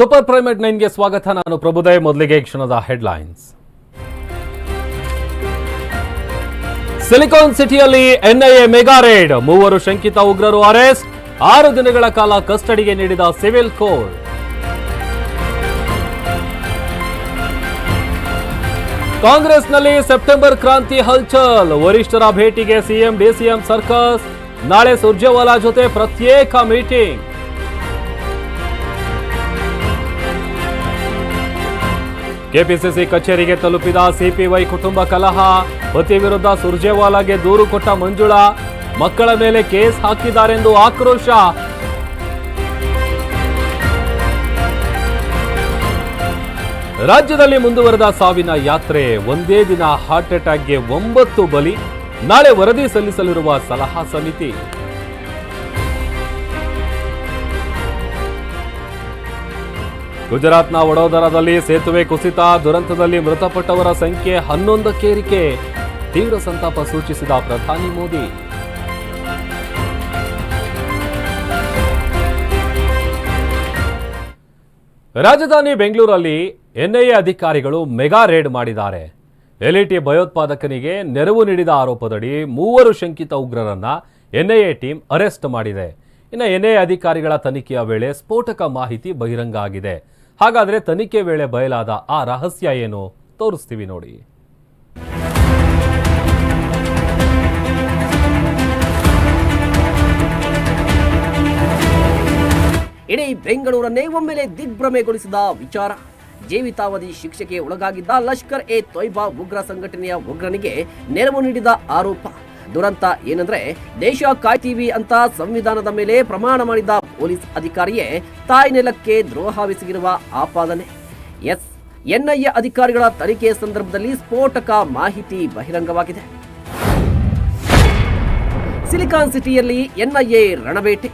Super primate ನೈನ್ಗೆ ಸ್ವಾಗತ. ನಾನು ಪ್ರಭುದಯ ಮೊದಲಿಗೆ ಕ್ಷಣದ ಹೆಡ್ಲೈನ್ಸ್. ಸಿಲಿಕಾನ್ ಸಿಟಿಯಲ್ಲಿ ಎನ್ಐಎ ಮೆಗಾ ರೇಡ್, ಮೂವರು ಶಂಕಿತ ಉಗ್ರರು ಅರೆಸ್ಟ್, ಆರು ದಿನಗಳ ಕಾಲ ಕಸ್ಟಡಿಗೆ ನೀಡಿದ ಸಿವಿಲ್ ಕೋರ್ಟ್ ಕಾಂಗ್ರೆಸ್ನಲ್ಲಿ ಸೆಪ್ಟೆಂಬರ್ ಕ್ರಾಂತಿ ಹಲ್ಚಲ್, ವರಿಷ್ಠರ ಭೇಟಿಗೆ ಸಿಎಂ, ಡಿಸಿಎಂ ಸರ್ಕಸ್. ನಾಳೆ ಸುರ್ಜೇವಾಲಾ ಜೊತೆ ಪ್ರತ್ಯೇಕ ಮೀಟಿಂಗ್. ಕೆಪಿಸಿಸಿ ಕಚೇರಿಗೆ ತಲುಪಿದ ಸಿಪಿವೈ ಕುಟುಂಬ ಕಲಹ, ಪತಿ ವಿರುದ್ಧ ಸುರ್ಜೇವಾಲಾಗೆ ದೂರು ಕೊಟ್ಟ ಮಂಜುಳಾ, ಮಕ್ಕಳ ಮೇಲೆ ಕೇಸ್ ಹಾಕಿದ್ದಾರೆಂದು ಆಕ್ರೋಶ. ರಾಜ್ಯದಲ್ಲಿ ಮುಂದುವರೆದ ಸಾವಿನ ಯಾತ್ರೆ ಒಂದೇ ದಿನ ಹಾರ್ಟ್ ಅಟ್ಯಾಕ್ಗೆ ಒಂಬತ್ತು ಬಲಿ, ನಾಳೆ ವರದಿ ಸಲ್ಲಿಸಲಿರುವ ಸಲಹಾ ಸಮಿತಿ. ಗುಜರಾತ್ನ ವಡೋದರಾದಲ್ಲಿ ಸೇತುವೆ ಕುಸಿತ, ದುರಂತದಲ್ಲಿ ಮೃತಪಟ್ಟವರ ಸಂಖ್ಯೆ ಹನ್ನೊಂದಕ್ಕೇರಿಕೆ, ತೀವ್ರ ಸಂತಾಪ ಸೂಚಿಸಿದ ಪ್ರಧಾನಿ ಮೋದಿ. ರಾಜಧಾನಿ ಬೆಂಗಳೂರಲ್ಲಿ ಎನ್ಐಎ ಅಧಿಕಾರಿಗಳು ಮೆಗಾ ರೇಡ್ ಮಾಡಿದ್ದಾರೆ. ಎಲ್ಇಟಿ ಭಯೋತ್ಪಾದಕನಿಗೆ ನೆರವು ನೀಡಿದ ಆರೋಪದಡಿ ಮೂವರು ಶಂಕಿತ ಉಗ್ರರನ್ನ ಎನ್ಐಎ ಟೀಮ್ ಅರೆಸ್ಟ್ ಮಾಡಿದೆ. ಇನ್ನು ಎನ್ಐಎ ಅಧಿಕಾರಿಗಳ ತನಿಖೆಯ ವೇಳೆ ಸ್ಫೋಟಕ ಮಾಹಿತಿ ಬಹಿರಂಗ ಆಗಿದೆ. ಹಾಗಾದ್ರೆ ತನಿಖೆ ವೇಳೆ ಬಯಲಾದ ಆ ರಹಸ್ಯ ಏನು? ತೋರಿಸ್ತೀವಿ ನೋಡಿ. ಇಡೀ ಬೆಂಗಳೂರನ್ನೇ ಒಮ್ಮೆಲೆ ದಿಗ್ಭ್ರಮೆಗೊಳಿಸಿದ ವಿಚಾರ. ಜೀವಿತಾವಧಿ ಶಿಕ್ಷೆಗೆ ಒಳಗಾಗಿದ್ದ ಲಷ್ಕರ್ ಎ ತೊಯ್ಬಾ ಉಗ್ರ ಸಂಘಟನೆಯ ಉಗ್ರನಿಗೆ ನೆರವು ನೀಡಿದ ಆರೋಪ. ದುರಂತ ಏನಂದ್ರೆ ದೇಶ ಕಾಯ್ತೀವಿ ಅಂತ ಸಂವಿಧಾನದ ಮೇಲೆ ಪ್ರಮಾಣ ಮಾಡಿದ ಪೊಲೀಸ್ ಅಧಿಕಾರಿಯೇ ತಾಯಿ ನೆಲಕ್ಕೆ ದ್ರೋಹವೆಸಗಿರುವ ಆಪಾದನೆ. ಎಸ್, ಎನ್ಐಎ ಅಧಿಕಾರಿಗಳ ತನಿಖೆ ಸಂದರ್ಭದಲ್ಲಿ ಸ್ಫೋಟಕ ಮಾಹಿತಿ ಬಹಿರಂಗವಾಗಿದೆ. ಸಿಲಿಕಾನ್ ಸಿಟಿಯಲ್ಲಿ ಎನ್ಐಎ ರಣಬೇಟೆ.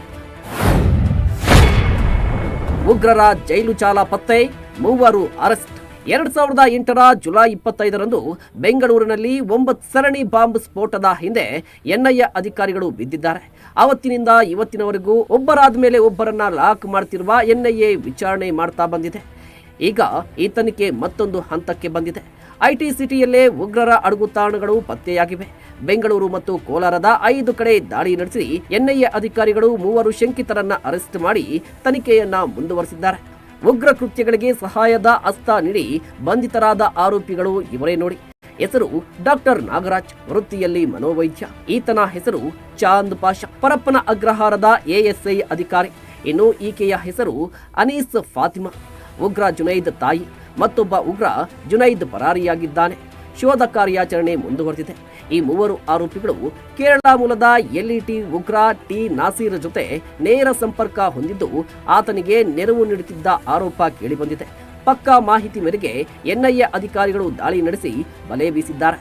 ಉಗ್ರರ ಜೈಲು ಚಾಲ ಪತ್ತೆ, ಮೂವರು ಅರೆಸ್ಟ್. ಎರಡ್ ಸಾವಿರದ ಎಂಟರ ಜುಲೈ ಇಪ್ಪತ್ತೈದರಂದು ಬೆಂಗಳೂರಿನಲ್ಲಿ ಒಂಬತ್ತು ಸರಣಿ ಬಾಂಬ್ ಸ್ಫೋಟದ ಹಿಂದೆ ಎನ್ಐಎ ಅಧಿಕಾರಿಗಳು ಬಿದ್ದಿದ್ದಾರೆ. ಅವತ್ತಿನಿಂದ ಇವತ್ತಿನವರೆಗೂ ಒಬ್ಬರಾದ ಮೇಲೆ ಒಬ್ಬರನ್ನ ಲಾಕ್ ಮಾಡ್ತಿರುವ ಎನ್ಐಎ ವಿಚಾರಣೆ ಮಾಡ್ತಾ ಬಂದಿದೆ. ಈಗ ಈ ತನಿಖೆ ಮತ್ತೊಂದು ಹಂತಕ್ಕೆ ಬಂದಿದೆ. ಐಟಿ ಸಿಟಿಯಲ್ಲೇ ಉಗ್ರರ ಅಡಗುತಾಣಗಳು ಪತ್ತೆಯಾಗಿವೆ. ಬೆಂಗಳೂರು ಮತ್ತು ಕೋಲಾರದ ಐದು ಕಡೆ ದಾಳಿ ನಡೆಸಿ ಎನ್ಐಎ ಅಧಿಕಾರಿಗಳು ಮೂವರು ಶಂಕಿತರನ್ನ ಅರೆಸ್ಟ್ ಮಾಡಿ ತನಿಖೆಯನ್ನ ಮುಂದುವರೆಸಿದ್ದಾರೆ. ಉಗ್ರ ಕೃತ್ಯಗಳಿಗೆ ಸಹಾಯದ ಹಸ್ತ ನೀಡಿ ಬಂಧಿತರಾದ ಆರೋಪಿಗಳು ಇವರೇ ನೋಡಿ. ಹೆಸರು ಡಾಕ್ಟರ್ ನಾಗರಾಜ್, ವೃತ್ತಿಯಲ್ಲಿ ಮನೋವೈದ್ಯ. ಈತನ ಹೆಸರು ಚಾಂದ್ ಪಾಷಾ, ಪರಪ್ಪನ ಅಗ್ರಹಾರದ ಎಎಸ್ಐ ಅಧಿಕಾರಿ. ಇನ್ನು ಈಕೆಯ ಹೆಸರು ಅನೀಸ್ ಫಾತಿಮಾ. ಉಗ್ರ ಜುನೈದ್ ತಾಯಿ, ಮತ್ತೊಬ್ಬ ಉಗ್ರ ಜುನೈದ್ ಪರಾರಿಯಾಗಿದ್ದಾನೆ. ಶೋಧ ಕಾರ್ಯಾಚರಣೆ ಮುಂದುವರೆದಿದೆ. ಈ ಮೂವರು ಆರೋಪಿಗಳು ಕೇರಳ ಮೂಲದ ಎಲ್ಇಟಿ ಉಗ್ರ ಟಿ ನಾಸೀರ್ ಜೊತೆ ನೇರ ಸಂಪರ್ಕ ಹೊಂದಿದ್ದು ಆತನಿಗೆ ನೆರವು ನೀಡುತ್ತಿದ್ದ ಆರೋಪ ಕೇಳಿಬಂದಿದೆ. ಪಕ್ಕಾ ಮಾಹಿತಿ ಮೇರೆಗೆ ಎನ್ಐಎ ಅಧಿಕಾರಿಗಳು ದಾಳಿ ನಡೆಸಿ ಬಲೆ ಬೀಸಿದ್ದಾರೆ.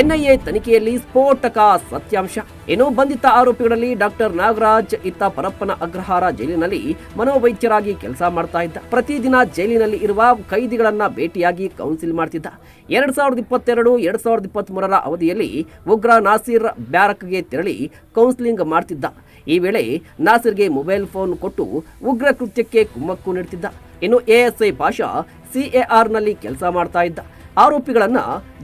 ಎನ್ಐಎ ತನಿಖೆಯಲ್ಲಿ ಸ್ಫೋಟಕ ಸತ್ಯಾಂಶ. ಇನ್ನು ಬಂಧಿತ ಆರೋಪಿಗಳಲ್ಲಿ ಡಾಕ್ಟರ್ ನಾಗರಾಜ್, ಇತ್ತ ಪರಪ್ಪನ ಅಗ್ರಹಾರ ಜೈಲಿನಲ್ಲಿ ಮನೋವೈದ್ಯರಾಗಿ ಕೆಲಸ ಮಾಡ್ತಾ ಇದ್ದ. ಪ್ರತಿದಿನ ಜೈಲಿನಲ್ಲಿ ಇರುವ ಕೈದಿಗಳನ್ನ ಭೇಟಿಯಾಗಿ ಕೌನ್ಸಿಲ್ ಮಾಡ್ತಿದ್ದ. ಎರಡ್ ಸಾವಿರದ ಇಪ್ಪತ್ತೆರಡು, ಎರಡ್ ಸಾವಿರದ ಇಪ್ಪತ್ತ್ ಮೂರರ ಅವಧಿಯಲ್ಲಿ ಉಗ್ರ ನಾಸೀರ್ ಬ್ಯಾರಕ್ಗೆ ತೆರಳಿ ಕೌನ್ಸಿಲಿಂಗ್ ಮಾಡ್ತಿದ್ದ. ಈ ವೇಳೆ ನಾಸೀರ್ಗೆ ಮೊಬೈಲ್ ಫೋನ್ ಕೊಟ್ಟು ಉಗ್ರ ಕೃತ್ಯಕ್ಕೆ ಕುಮ್ಮಕ್ಕು ನೀಡುತ್ತಿದ್ದ ಇನ್ನು ಎಎಸ್ಐ ಭಾಷಾ, ಸಿಎಆರ್ನಲ್ಲಿ ಕೆಲಸ ಮಾಡ್ತಾ ಇದ್ದ. ಆರೋಪಿಗಳನ್ನ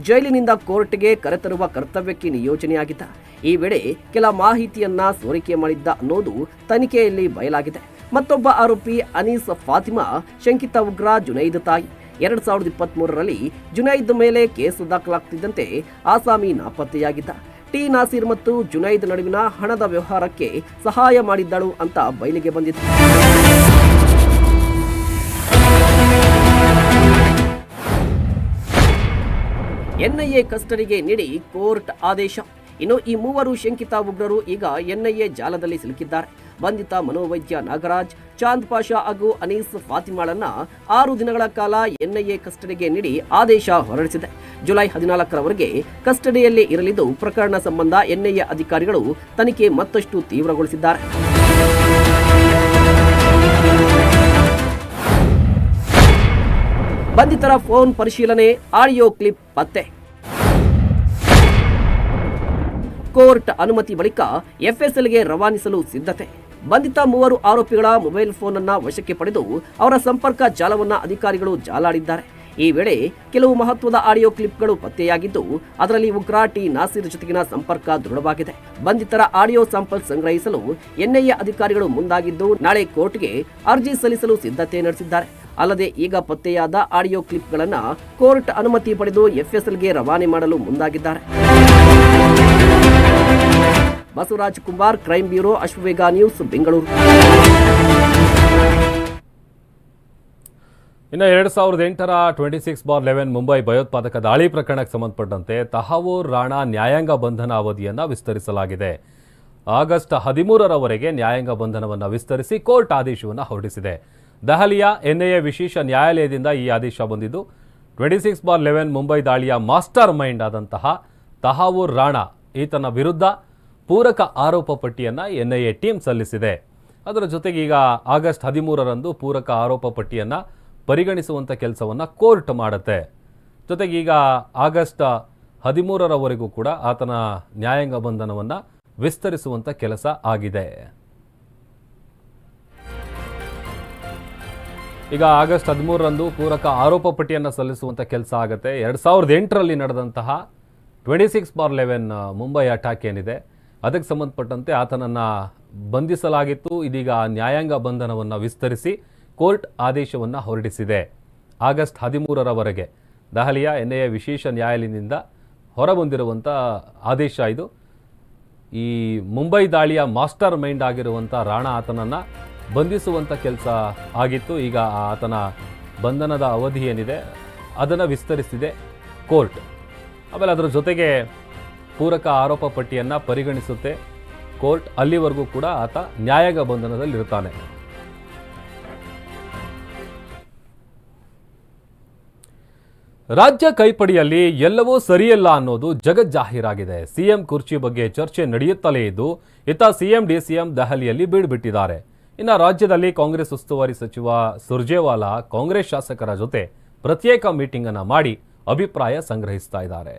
ಜೈಲಿನಿಂದ ಕೋರ್ಟ್ಗೆ ಕರೆತರುವ ಕರ್ತವ್ಯಕ್ಕೆ ನಿಯೋಜನೆಯಾಗಿದ್ದ. ಈ ವೇಳೆ ಕೆಲ ಮಾಹಿತಿಯನ್ನ ಸೋರಿಕೆ ಮಾಡಿದ್ದ ಅನ್ನೋದು ತನಿಖೆಯಲ್ಲಿ ಬಯಲಾಗಿದೆ. ಮತ್ತೊಬ್ಬ ಆರೋಪಿ ಅನೀಸ್ ಫಾತಿಮಾ, ಶಂಕಿತ ಉಗ್ರ ಜುನೈದ್ ತಾಯಿ. ಎರಡ್ ಸಾವಿರದ ಇಪ್ಪತ್ತ್ ಮೂರರಲ್ಲಿ ಜುನೈದ್ ಮೇಲೆ ಕೇಸು ದಾಖಲಾಗ್ತಿದ್ದಂತೆ ಆಸಾಮಿ ನಾಪತ್ತೆಯಾಗಿದ್ದ. ಟಿ ನಾಸೀರ್ ಮತ್ತು ಜುನೈದ್ ನಡುವಿನ ಹಣದ ವ್ಯವಹಾರಕ್ಕೆ ಸಹಾಯ ಮಾಡಿದ್ದಳು ಅಂತ ಬಯಲಿಗೆ ಬಂದಿದೆ. ಎನ್ಐಎ ಕಸ್ಟಡಿಗೆ ನೀಡಿ ಕೋರ್ಟ್ ಆದೇಶ. ಇನ್ನು ಈ ಮೂವರು ಶಂಕಿತ ಉಗ್ರರು ಈಗ ಎನ್ಐಎ ಜಾಲದಲ್ಲಿ ಸಿಲುಕಿದ್ದಾರೆ. ಬಂಧಿತ ಮನೋವೈದ್ಯ ನಾಗರಾಜ್, ಚಾಂದ್ ಪಾಷಾ ಹಾಗೂ ಅನೀಸ್ ಫಾತಿಮಾಳನ್ನ ಆರು ದಿನಗಳ ಕಾಲ ಎನ್ಐಎ ಕಸ್ಟಡಿಗೆ ನೀಡಿ ಆದೇಶ ಹೊರಡಿಸಿದೆ. ಜುಲೈ ಹದಿನಾಲ್ಕರವರೆಗೆ ಕಸ್ಟಡಿಯಲ್ಲಿ ಇರಲಿದ್ದು ಪ್ರಕರಣ ಸಂಬಂಧ ಎನ್ಐಎ ಅಧಿಕಾರಿಗಳು ತನಿಖೆ ಮತ್ತಷ್ಟು ತೀವ್ರಗೊಳಿಸಿದ್ದಾರೆ. ಬಂಧಿತರ ಫೋನ್ ಪರಿಶೀಲನೆ, ಆಡಿಯೋ ಕ್ಲಿಪ್ ಪತ್ತೆ. ಕೋರ್ಟ್ ಅನುಮತಿ ಬಳಿಕ ಎಫ್ಎಸ್ಎಲ್ಗೆ ರವಾನಿಸಲು ಸಿದ್ಧತೆ. ಬಂಧಿತ ಮೂವರು ಆರೋಪಿಗಳ ಮೊಬೈಲ್ ಫೋನ್ ಅನ್ನ ವಶಕ್ಕೆ ಪಡೆದು ಅವರ ಸಂಪರ್ಕ ಜಾಲವನ್ನ ಅಧಿಕಾರಿಗಳು ಜಾಲಾಡಿದ್ದಾರೆ. ಈ ವೇಳೆ ಕೆಲವು ಮಹತ್ವದ ಆಡಿಯೋ ಕ್ಲಿಪ್ಗಳು ಪತ್ತೆಯಾಗಿದ್ದು, ಅದರಲ್ಲಿ ಉಗ್ರ ಟಿ. ನಾಸೀರ್ ಜೊತೆಗಿನ ಸಂಪರ್ಕ ದೃಢವಾಗಿದೆ. ಬಂಧಿತರ ಆಡಿಯೋ ಸ್ಯಾಂಪಲ್ ಸಂಗ್ರಹಿಸಲು ಎನ್ಐಎ ಅಧಿಕಾರಿಗಳು ಮುಂದಾಗಿದ್ದು, ನಾಳೆ ಕೋರ್ಟ್ಗೆ ಅರ್ಜಿ ಸಲ್ಲಿಸಲು ಸಿದ್ಧತೆ ನಡೆಸಿದ್ದಾರೆ. ಅಲ್ಲದೆ ಈಗ ಪತ್ತೆಯಾದ ಆಡಿಯೋ ಕ್ಲಿಪ್ಗಳನ್ನ ಕೋರ್ಟ್ ಅನುಮತಿ ಪಡೆದು ಎಫ್ಎಸ್ಎಲ್ಗೆ ರವಾನೆ ಮಾಡಲು ಮುಂದಾಗಿದ್ದಾರೆ. Basavaraj Kumar crime bureau Ashwavega news, Bengaluru. ಇನ್ನು ಎರಡು ಸಾವಿರದ ಎಂಟರ twenty six bar eleven Mumbai ಭಯೋತ್ಪಾದಕ ದಾಳಿ ಪ್ರಕರಣಕ್ಕೆ ಸಂಬಂಧಪಟ್ಟಂತೆ ತಹವೂರ್ ರಾಣಾ ನ್ಯಾಯಾಂಗ ಬಂಧನ ಅವಧಿಯನ್ನು ವಿಸ್ತರಿಸಲಾಗಿದೆ. ಆಗಸ್ಟ್ ಹದಿಮೂರರವರೆಗೆ ನ್ಯಾಯಾಂಗ ಬಂಧನವನ್ನು ವಿಸ್ತರಿಸಿ ಕೋರ್ಟ್ ಆದೇಶವನ್ನು ಹೊರಡಿಸಿದೆ. ದೆಹಲಿಯ ಎನ್ಐಎ ವಿಶೇಷ ನ್ಯಾಯಾಲಯದಿಂದ ಈ ಆದೇಶ ಬಂದಿದ್ದು, twenty six bar eleven Mumbai ದಾಳಿಯ ಮಾಸ್ಟರ್ ಮೈಂಡ್ ಆದಂತಹ ತಹಾವೂರ್ ರಾಣಾ ಈತನ ವಿರುದ್ಧ ಪೂರಕ ಆರೋಪ ಪಟ್ಟಿಯನ್ನು ಎನ್ಐಎ ಟೀಮ್ ಸಲ್ಲಿಸಿದೆ. ಅದರ ಜೊತೆಗೆ ಈಗ ಆಗಸ್ಟ್ ಹದಿಮೂರರಂದು ಪೂರಕ ಆರೋಪ ಪಟ್ಟಿಯನ್ನು ಪರಿಗಣಿಸುವಂಥ ಕೆಲಸವನ್ನು ಕೋರ್ಟ್ ಮಾಡುತ್ತೆ. ಜೊತೆಗೆ ಈಗ ಆಗಸ್ಟ್ ಹದಿಮೂರರವರೆಗೂ ಕೂಡ ಆತನ ನ್ಯಾಯಾಂಗ ಬಂಧನವನ್ನು ವಿಸ್ತರಿಸುವಂಥ ಕೆಲಸ ಆಗಿದೆ. ಈಗ ಆಗಸ್ಟ್ ಹದಿಮೂರರಂದು ಪೂರಕ ಆರೋಪ ಪಟ್ಟಿಯನ್ನು ಸಲ್ಲಿಸುವಂಥ ಕೆಲಸ ಆಗುತ್ತೆ. ಎರಡು ಸಾವಿರದ ಎಂಟರಲ್ಲಿ ನಡೆದಂತಹ twenty six bar eleven Mumbai attack ಏನಿದೆ, ಅದಕ್ಕೆ ಸಂಬಂಧಪಟ್ಟಂತೆ ಆತನನ್ನು ಬಂಧಿಸಲಾಗಿತ್ತು. ಇದೀಗ ನ್ಯಾಯಾಂಗ ಬಂಧನವನ್ನು ವಿಸ್ತರಿಸಿ ಕೋರ್ಟ್ ಆದೇಶವನ್ನು ಹೊರಡಿಸಿದೆ. ಆಗಸ್ಟ್ ಹದಿಮೂರರವರೆಗೆ ದೆಹಲಿಯ ಎನ್ಐಎ ವಿಶೇಷ ನ್ಯಾಯಾಲಯದಿಂದ ಹೊರಬಂದಿರುವಂಥ ಆದೇಶ ಇದು. ಈ ಮುಂಬೈ ದಾಳಿಯ ಮಾಸ್ಟರ್ ಮೈಂಡ್ ಆಗಿರುವಂಥ ರಾಣಾ ಆತನನ್ನು ಬಂಧಿಸುವಂಥ ಕೆಲಸ ಆಗಿತ್ತು. ಈಗ ಆತನ ಬಂಧನದ ಅವಧಿ ಏನಿದೆ, ಅದನ್ನು ವಿಸ್ತರಿಸಿದೆ ಕೋರ್ಟ್. ಆಮೇಲೆ ಅದರ ಜೊತೆಗೆ ಪೂರಕ ಆರೋಪ ಪಟ್ಟಿಯನ್ನು ಪರಿಗಣಿಸುತ್ತೆ. ಕೋರ್ಟ್ ಅಲ್ಲಿವರೆಗೂ ಕೂಡ ಆತ ನ್ಯಾಯಾಂಗ ಬಂಧನದಲ್ಲಿರುತ್ತಾನೆ. ರಾಜ್ಯ ಕೈಪಡಿಯಲ್ಲಿ ಎಲ್ಲವೂ ಸರಿಯಲ್ಲ ಅನ್ನೋದು ಜಗಜ್ಜಾಹೀರಾಗಿದೆ ಸಿಎಂ ಕುರ್ಚಿ ಬಗ್ಗೆ ಚರ್ಚೆ ನಡೆಯುತ್ತಲೇ ಇದ್ದು, ಇತ್ತ ಸಿಎಂ, ಡಿಸಿಎಂ ದೆಹಲಿಯಲ್ಲಿ ಬೀಡುಬಿಟ್ಟಿದ್ದಾರೆ ಇನ್ನು ರಾಜ್ಯದಲ್ಲಿ ಕಾಂಗ್ರೆಸ್ ಉಸ್ತುವಾರಿ ಸಚಿವ ಸುರ್ಜೇವಾಲಾ ಕಾಂಗ್ರೆಸ್ ಶಾಸಕರ ಜೊತೆ ಪ್ರತ್ಯೇಕ ಮೀಟಿಂಗ್ ಮಾಡಿ ಅಭಿಪ್ರಾಯ ಸಂಗ್ರಹಿಸ್ತಾ ಇದ್ದಾರೆ.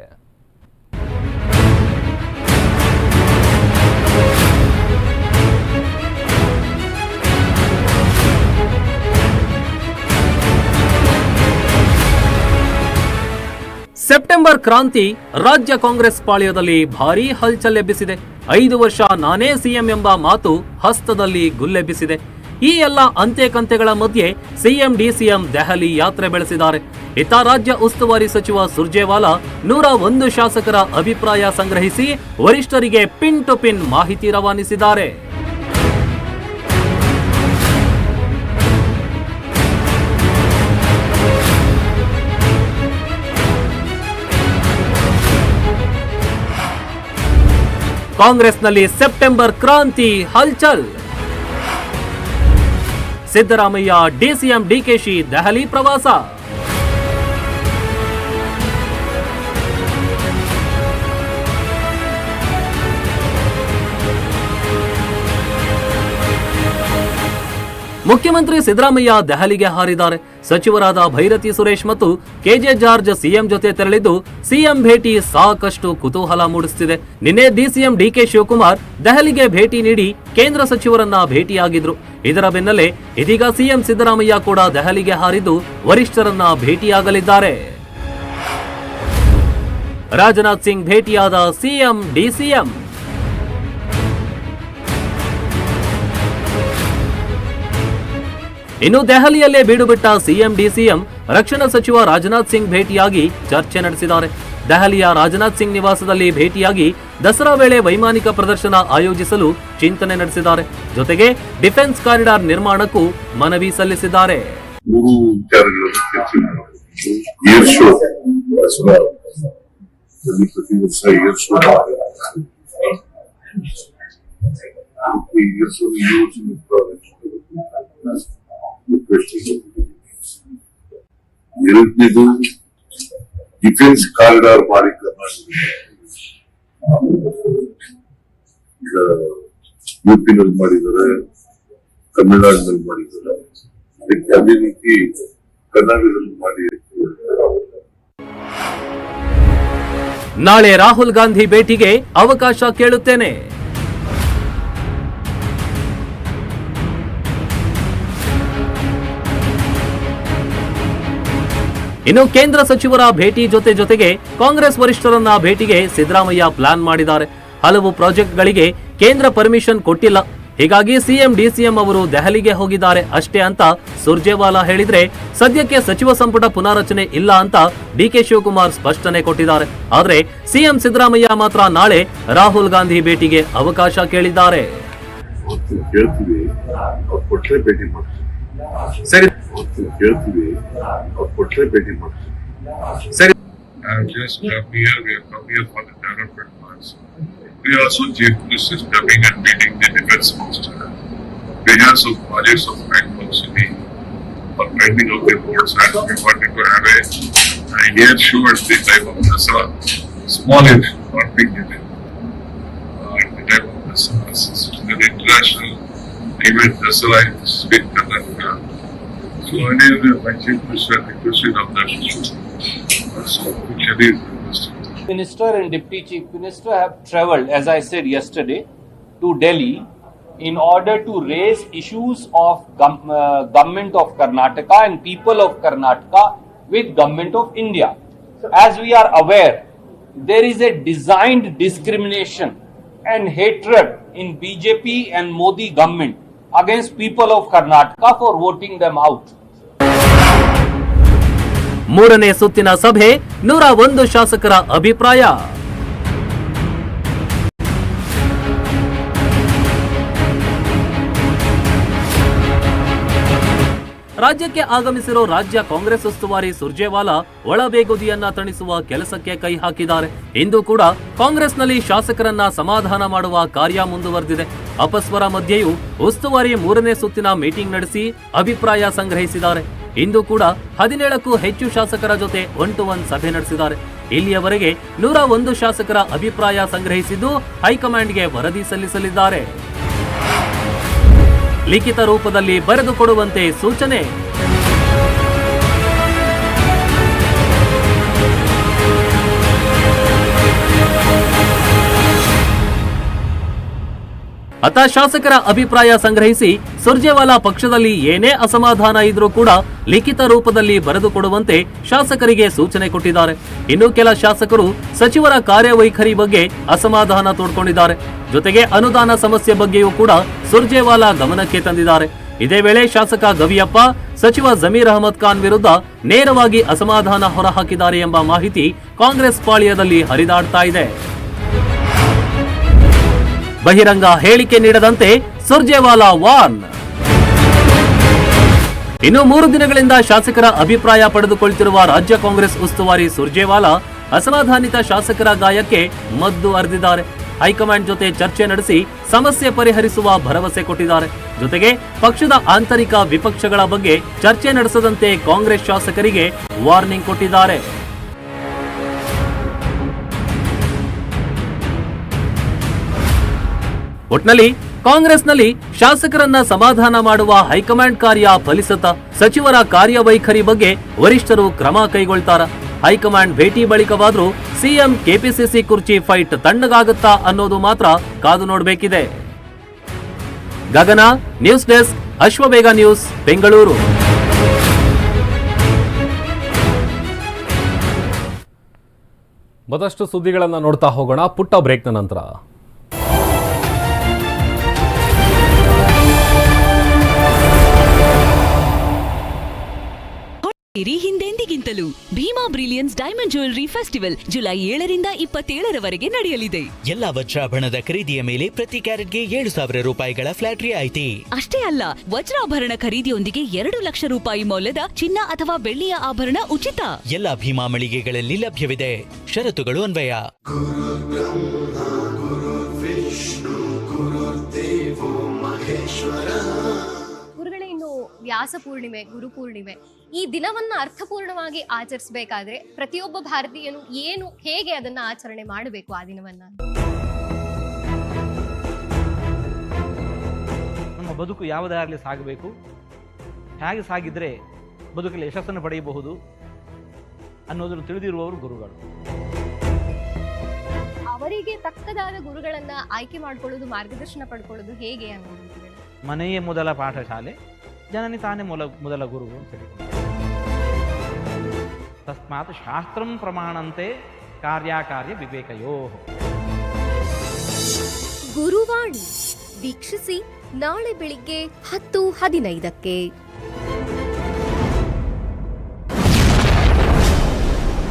ಸೆಪ್ಟೆಂಬರ್ ಕ್ರಾಂತಿ ರಾಜ್ಯ ಕಾಂಗ್ರೆಸ್ ಪಾಳ್ಯದಲ್ಲಿ ಭಾರೀ ಹಲ್ಚಲ್ ಎಬ್ಬಿಸಿದೆ. ಐದು ವರ್ಷ ನಾನೇ ಸಿಎಂ ಎಂಬ ಮಾತು ಹಸ್ತದಲ್ಲಿ ಗುಲ್ಲೆಬ್ಬಿಸಿದೆ. ಈ ಎಲ್ಲ ಅಂತ್ಯಕಂತೆಗಳ ಮಧ್ಯೆ ಸಿಎಂ ಡಿಸಿಎಂ ದೆಹಲಿ ಯಾತ್ರೆ ಬೆಳೆಸಿದ್ದಾರೆ. ಇತ್ತ ರಾಜ್ಯ ಉಸ್ತುವಾರಿ ಸಚಿವ ಸುರ್ಜೇವಾಲಾ ನೂರ ಒಂದು ಶಾಸಕರ ಅಭಿಪ್ರಾಯ ಸಂಗ್ರಹಿಸಿ ವರಿಷ್ಠರಿಗೆ ಪಿನ್ ಟು ಪಿನ್ ಮಾಹಿತಿ ರವಾನಿಸಿದ್ದಾರೆ. ಕಾಂಗ್ರೆಸ್ನಲ್ಲಿ ಸೆಪ್ಟೆಂಬರ್ ಕ್ರಾಂತಿ ಹಲ್ಚಲ್. ಸಿದ್ದರಾಮಯ್ಯ ಡಿಸಿಎಂ ಡಿಕೆಶಿ ದೆಹಲಿ ಪ್ರವಾಸ. ಮುಖ್ಯಮಂತ್ರಿ ಸಿದ್ದರಾಮಯ್ಯ ದೆಹಲಿಗೆ ಹಾರಿದ್ದಾರೆ. ಸಚಿವರಾದ ಭೈರತಿ ಸುರೇಶ್ ಮತ್ತು ಕೆಜೆ ಜಾರ್ಜ್ ಸಿಎಂ ಜೊತೆ ತೆರಳಿದ್ದು ಸಿಎಂ ಭೇಟಿ ಸಾಕಷ್ಟು ಕುತೂಹಲ ಮೂಡಿಸುತ್ತಿದೆ. ನಿನ್ನೆ ಡಿಸಿಎಂ ಡಿಕೆ ಶಿವಕುಮಾರ್ ದೆಹಲಿಗೆ ಭೇಟಿ ನೀಡಿ ಕೇಂದ್ರ ಸಚಿವರನ್ನ ಭೇಟಿಯಾಗಿದ್ರು. ಇದರ ಬೆನ್ನಲ್ಲೇ ಇದೀಗ ಸಿಎಂ ಸಿದ್ದರಾಮಯ್ಯ ಕೂಡ ದೆಹಲಿಗೆ ಹಾರಿದ್ದು ವರಿಷ್ಠರನ್ನ ಭೇಟಿಯಾಗಲಿದ್ದಾರೆ. ರಾಜನಾಥ್ ಸಿಂಗ್ ಭೇಟಿಯಾದ ಸಿಎಂ ಡಿಸಿಎಂ. ಇನ್ನು ದೆಹಲಿಯಲ್ಲೇ ಬೀಡುಬಿಟ್ಟ ಸಿಎಂ, ಡಿಸಿಎಂ, ರಕ್ಷಣಾ ಸಚಿವ ರಾಜನಾಥ್ ಸಿಂಗ್ ಭೇಟಿಯಾಗಿ ಚರ್ಚೆ ನಡೆಸಿದ್ದಾರೆ. ದೆಹಲಿಯ ರಾಜನಾಥ್ ಸಿಂಗ್ ನಿವಾಸದಲ್ಲಿ ಭೇಟಿಯಾಗಿ ದಸರಾ ವೇಳೆ ವೈಮಾನಿಕ ಪ್ರದರ್ಶನ ಆಯೋಜಿಸಲು ಚಿಂತನೆ ನಡೆಸಿದ್ದಾರೆ. ಜೊತೆಗೆ ಡಿಫೆನ್ಸ್ ಕಾರಿಡಾರ್ ನಿರ್ಮಾಣಕ್ಕೂ ಮನವಿ ಸಲ್ಲಿಸಿದ್ದಾರೆ. ಎರಡನೇದು ಡಿಫೆನ್ಸ್ ಕಾರಿಡಾರ್ ಮಾಡಿ ಕರ್ನಾಟಕ ಈಗ ಯುಪಿನಲ್ಲಿ ಮಾಡಿದ್ದಾರೆ, ತಮಿಳುನಾಡಿನಲ್ಲಿ ಮಾಡಿದ್ದಾರೆ. ಅದಕ್ಕೆ ಅದೇ ರೀತಿ ಕರ್ನಾಟಕದಲ್ಲಿ ಮಾಡಿ ನಾಳೆ ರಾಹುಲ್ ಗಾಂಧಿ ಭೇಟಿಗೆ ಅವಕಾಶ ಕೇಳುತ್ತೇನೆ. ಇನ್ನು ಕೇಂದ್ರ ಸಚಿವರ ಭೇಟಿ ಜೊತೆ ಜೊತೆಗೆ ಕಾಂಗ್ರೆಸ್ ವರಿಷ್ಠರನ್ನ ಭೇಟಿಗೆ ಸಿದ್ದರಾಮಯ್ಯ ಪ್ಲಾನ್ ಮಾಡಿದ್ದಾರೆ. ಹಲವು ಪ್ರಾಜೆಕ್ಟ್ಗಳಿಗೆ ಕೇಂದ್ರ ಪರ್ಮಿಷನ್ ಕೊಟ್ಟಿಲ್ಲ. ಹೀಗಾಗಿ ಸಿಎಂ, ಡಿಸಿಎಂ ಅವರು ದೆಹಲಿಗೆ ಹೋಗಿದ್ದಾರೆ ಅಷ್ಟೇ ಅಂತ ಸುರ್ಜೇವಾಲಾ ಹೇಳಿದ್ರೆ ಸದ್ಯಕ್ಕೆ ಸಚಿವ ಸಂಪುಟ ಪುನಾರಚನೆ ಇಲ್ಲ ಅಂತ ಡಿಕೆ ಶಿವಕುಮಾರ್ ಸ್ಪಷ್ಟನೆ ಕೊಟ್ಟಿದ್ದಾರೆ. ಆದ್ರೆ ಸಿಎಂ ಸಿದ್ದರಾಮಯ್ಯ ಮಾತ್ರ ನಾಳೆ ರಾಹುಲ್ ಗಾಂಧಿ ಭೇಟಿಗೆ ಅವಕಾಶ ಕೇಳಿದ್ದಾರೆ. ಅವತ್ತು ಕೇಳ್ತೀವಿ ಅವ್ರು ಕೊಟ್ರೆ ಭೇಟಿ ಮಾಡ್ತೀವಿ ಸರಿ ಅವತ್ತು ಕೇಳ್ತೀವಿ ಅವ್ರು ಕೊಟ್ರೆ ಭೇಟಿ ಮಾಡ್ತೀವಿ ಸರಿ I'm just come here, we have come here for the development plans. We also chief minister is coming and meeting the defense minister. We have some projects of Bangalore City for pending of the boards and we wanted to have a an air show at the time of Dasara. Small air show, not big event. Uh, at the time of Dasara. It's an international event Dasara is big Karnataka. Minister. Minister and Deputy Chief Minister have travelled, as I said yesterday, to Delhi in order to raise issues of uh, government of Karnataka and people of Karnataka with government of India. As we are aware, there is a designed discrimination and hatred in BJP and Modi government against people of Karnataka for voting them out. ಮೂರನೇ ಸುತ್ತಿನ ಸಭೆ, ನೂರ ಒಂದು ಶಾಸಕರ ಅಭಿಪ್ರಾಯ. ರಾಜ್ಯಕ್ಕೆ ಆಗಮಿಸಿರೋ ರಾಜ್ಯ ಕಾಂಗ್ರೆಸ್ ಉಸ್ತುವಾರಿ ಸುರ್ಜೇವಾಲಾ ಒಳಬೇಗುದಿಯನ್ನ ತಣಿಸುವ ಕೆಲಸಕ್ಕೆ ಕೈ ಹಾಕಿದ್ದಾರೆ. ಇಂದು ಕೂಡ ಕಾಂಗ್ರೆಸ್ನಲ್ಲಿ ಶಾಸಕರನ್ನ ಸಮಾಧಾನ ಮಾಡುವ ಕಾರ್ಯ ಮುಂದುವರೆದಿದೆ. ಅಪಸ್ವರ ಮಧ್ಯೆಯೂ ಉಸ್ತುವಾರಿ ಮೂರನೇ ಸುತ್ತಿನ ಮೀಟಿಂಗ್ ನಡೆಸಿ ಅಭಿಪ್ರಾಯ ಸಂಗ್ರಹಿಸಿದ್ದಾರೆ. ಇಂದು ಕೂಡ ಹದಿನೇಳಕ್ಕೂ ಹೆಚ್ಚು ಶಾಸಕರ ಜೊತೆ ಒನ್ ಟು ಒನ್ ಸಭೆ ನಡೆಸಿದ್ದಾರೆ. ಇಲ್ಲಿಯವರೆಗೆ ನೂರ ಒಂದು ಶಾಸಕರ ಅಭಿಪ್ರಾಯ ಸಂಗ್ರಹಿಸಿದ್ದು ಹೈಕಮಾಂಡ್ಗೆ ವರದಿ ಸಲ್ಲಿಸಲಿದ್ದಾರೆ. ಲಿಖಿತ ರೂಪದಲ್ಲಿ ಬರೆದುಕೊಡುವಂತೆ ಸೂಚನೆ. ಅತ ಶಾಸಕರ ಅಭಿಪ್ರಾಯ ಸಂಗ್ರಹಿಸಿ ಸುರ್ಜೇವಾಲಾ ಪಕ್ಷದಲ್ಲಿ ಏನೇ ಅಸಮಾಧಾನ ಇದ್ರೂ ಕೂಡ ಲಿಖಿತ ರೂಪದಲ್ಲಿ ಬರೆದುಕೊಡುವಂತೆ ಶಾಸಕರಿಗೆ ಸೂಚನೆ ಕೊಟ್ಟಿದ್ದಾರೆ. ಇನ್ನು ಕೆಲ ಶಾಸಕರು ಸಚಿವರ ಕಾರ್ಯವೈಖರಿ ಬಗ್ಗೆ ಅಸಮಾಧಾನ ತೋಡ್ಕೊಂಡಿದ್ದಾರೆ. ಜೊತೆಗೆ ಅನುದಾನ ಸಮಸ್ಯೆ ಬಗ್ಗೆಯೂ ಕೂಡ ಸುರ್ಜೇವಾಲಾ ಗಮನಕ್ಕೆ ತಂದಿದ್ದಾರೆ. ಇದೇ ವೇಳೆ ಶಾಸಕ ಗವಿಯಪ್ಪ, ಸಚಿವ ಜಮೀರ್ ಅಹಮದ್ ಖಾನ್ ವಿರುದ್ಧ ನೇರವಾಗಿ ಅಸಮಾಧಾನ ಹೊರಹಾಕಿದ್ದಾರೆ ಎಂಬ ಮಾಹಿತಿ ಕಾಂಗ್ರೆಸ್ ಪಾಳ್ಯದಲ್ಲಿ ಹರಿದಾಡ್ತಾ ಇದೆ. ಬಹಿರಂಗ ಹೇಳಿಕೆ ನೀಡದಂತೆ ಸುರ್ಜೇವಾಲಾ ವಾರ್ನ್. ಇನ್ನು ಮೂರು ದಿನಗಳಿಂದ ಶಾಸಕರ ಅಭಿಪ್ರಾಯ ಪಡೆದುಕೊಳ್ತಿರುವ ರಾಜ್ಯ ಕಾಂಗ್ರೆಸ್ ಉಸ್ತುವಾರಿ ಸುರ್ಜೇವಾಲಾ ಅಸಮಾಧಾನಿತ ಶಾಸಕರ ಗಾಯಕ್ಕೆ ಮದ್ದು ಅರೆದಿದ್ದಾರೆ ಹೈಕಮಾಂಡ್ ಜೊತೆ ಚರ್ಚೆ ನಡೆಸಿ ಸಮಸ್ಯೆ ಪರಿಹರಿಸುವ ಭರವಸೆ ಕೊಟ್ಟಿದ್ದಾರೆ. ಜೊತೆಗೆ ಪಕ್ಷದ ಆಂತರಿಕ ವಿಪಕ್ಷಗಳ ಬಗ್ಗೆ ಚರ್ಚೆ ನಡೆಸದಂತೆ ಕಾಂಗ್ರೆಸ್ ಶಾಸಕರಿಗೆ ವಾರ್ನಿಂಗ್ ಕೊಟ್ಟಿದ್ದಾರೆ. ಒಟ್ನಲ್ಲಿ ಕಾಂಗ್ರೆಸ್ನಲ್ಲಿ ಶಾಸಕರನ್ನ ಸಮಾಧಾನ ಮಾಡುವ ಹೈಕಮಾಂಡ್ ಕಾರ್ಯ ಫಲಿಸತ ಸಚಿವರ ಕಾರ್ಯವೈಖರಿ ಬಗ್ಗೆ ವರಿಷ್ಠರು ಕ್ರಮ ಕೈಗೊಳ್ತಾರ. ಹೈಕಮಾಂಡ್ ಭೇಟಿ ಬಳಿಕವಾದ್ರೂ ಸಿಎಂ ಕೆಪಿಸಿಸಿ ಕುರ್ಚಿ ಫೈಟ್ ತಣ್ಣಗಾಗುತ್ತಾ ಅನ್ನೋದು ಮಾತ್ರ ಕಾದು ನೋಡಬೇಕಿದೆ. Gagana news desk Ashwavega news, Bengaluru. ಮತ್ತಷ್ಟು ಸುದ್ದಿಗಳನ್ನು ನೋಡ್ತಾ ಹೋಗೋಣ. ಪುಟ್ಟ ಬ್ರೇಕ್ನ ನಂತರ. ಹಿಂದೆಂದಿಗಿಂತಲೂ Bhima brilliance diamond jewellery festival July ಏಳರಿಂದ ಇಪ್ಪತ್ತೇಳರವರೆಗೆ ನಡೆಯಲಿದೆ. ಎಲ್ಲ ವಜ್ರಾಭರಣದ ಖರೀದಿಯ ಮೇಲೆ ಪ್ರತಿ ಕ್ಯಾರೆಟ್ಗೆ ಏಳು ಸಾವಿರ ರೂಪಾಯಿಗಳ ಫ್ಲಾಟ್ ರಿಯಾಯಿತಿ ಅಷ್ಟೇ ಅಲ್ಲ ವಜ್ರಾಭರಣ ಖರೀದಿಯೊಂದಿಗೆ ಎರಡು ಲಕ್ಷ ರೂಪಾಯಿ ಮೌಲ್ಯದ ಚಿನ್ನ ಅಥವಾ ಬೆಳ್ಳಿಯ ಆಭರಣ ಉಚಿತ. ಎಲ್ಲ ಭೀಮಾ ಮಳಿಗೆಗಳಲ್ಲಿ ಲಭ್ಯವಿದೆ. ಷರತ್ತುಗಳು ಅನ್ವಯ. ಗುರುಗಳೇ ಇನ್ನು ವ್ಯಾಸ ಪೂರ್ಣಿಮೆ ಗುರು ಪೂರ್ಣಿಮೆ ಈ ದಿನವನ್ನ ಅರ್ಥಪೂರ್ಣವಾಗಿ ಆಚರಿಸಬೇಕಾದ್ರೆ ಪ್ರತಿಯೊಬ್ಬ ಭಾರತೀಯನು ಏನು ಹೇಗೆ ಅದನ್ನ ಆಚರಣೆ ಮಾಡಬೇಕು ಆ ದಿನವನ್ನ? ನಮ್ಮ ಬದುಕು ಯಾವುದೇ ಆಗಲಿ ಸಾಗಬೇಕು. ಹೇಗೆ ಸಾಗಿದ್ರೆ ಬದುಕಲ್ಲಿ ಯಶಸ್ಸನ್ನು ಪಡೆಯಬಹುದು ಅನ್ನೋದನ್ನು ತಿಳಿದಿರುವವರು ಗುರುಗಳು. ಅವರಿಗೆ ತಕ್ಕದಾದ ಗುರುಗಳನ್ನ ಆಯ್ಕೆ ಮಾಡ್ಕೊಳ್ಳೋದು ಮಾರ್ಗದರ್ಶನ ಪಡ್ಕೊಳ್ಳೋದು ಹೇಗೆ ಅನ್ನೋದು? ಮನೆಯೇ ಮೊದಲ ಪಾಠಶಾಲೆ. ಜನನಿ ತಾನೇ ಮೊಲ ಮೊದಲ ಗುರು ಅಂತ ತಸ್ಮಾತ್ ಶಾಸ್ತ್ರಂ ಪ್ರಮಾಣಂತೆ ಕಾರ್ಯಾಕಾರ್ಯ ವಿವೇಕಯೋ. ಗುರುವಾಣಿ ವೀಕ್ಷಿಸಿ ನಾಳೆ ಬೆಳಿಗ್ಗೆ ಹತ್ತು ಹದಿನೈದಕ್ಕೆ.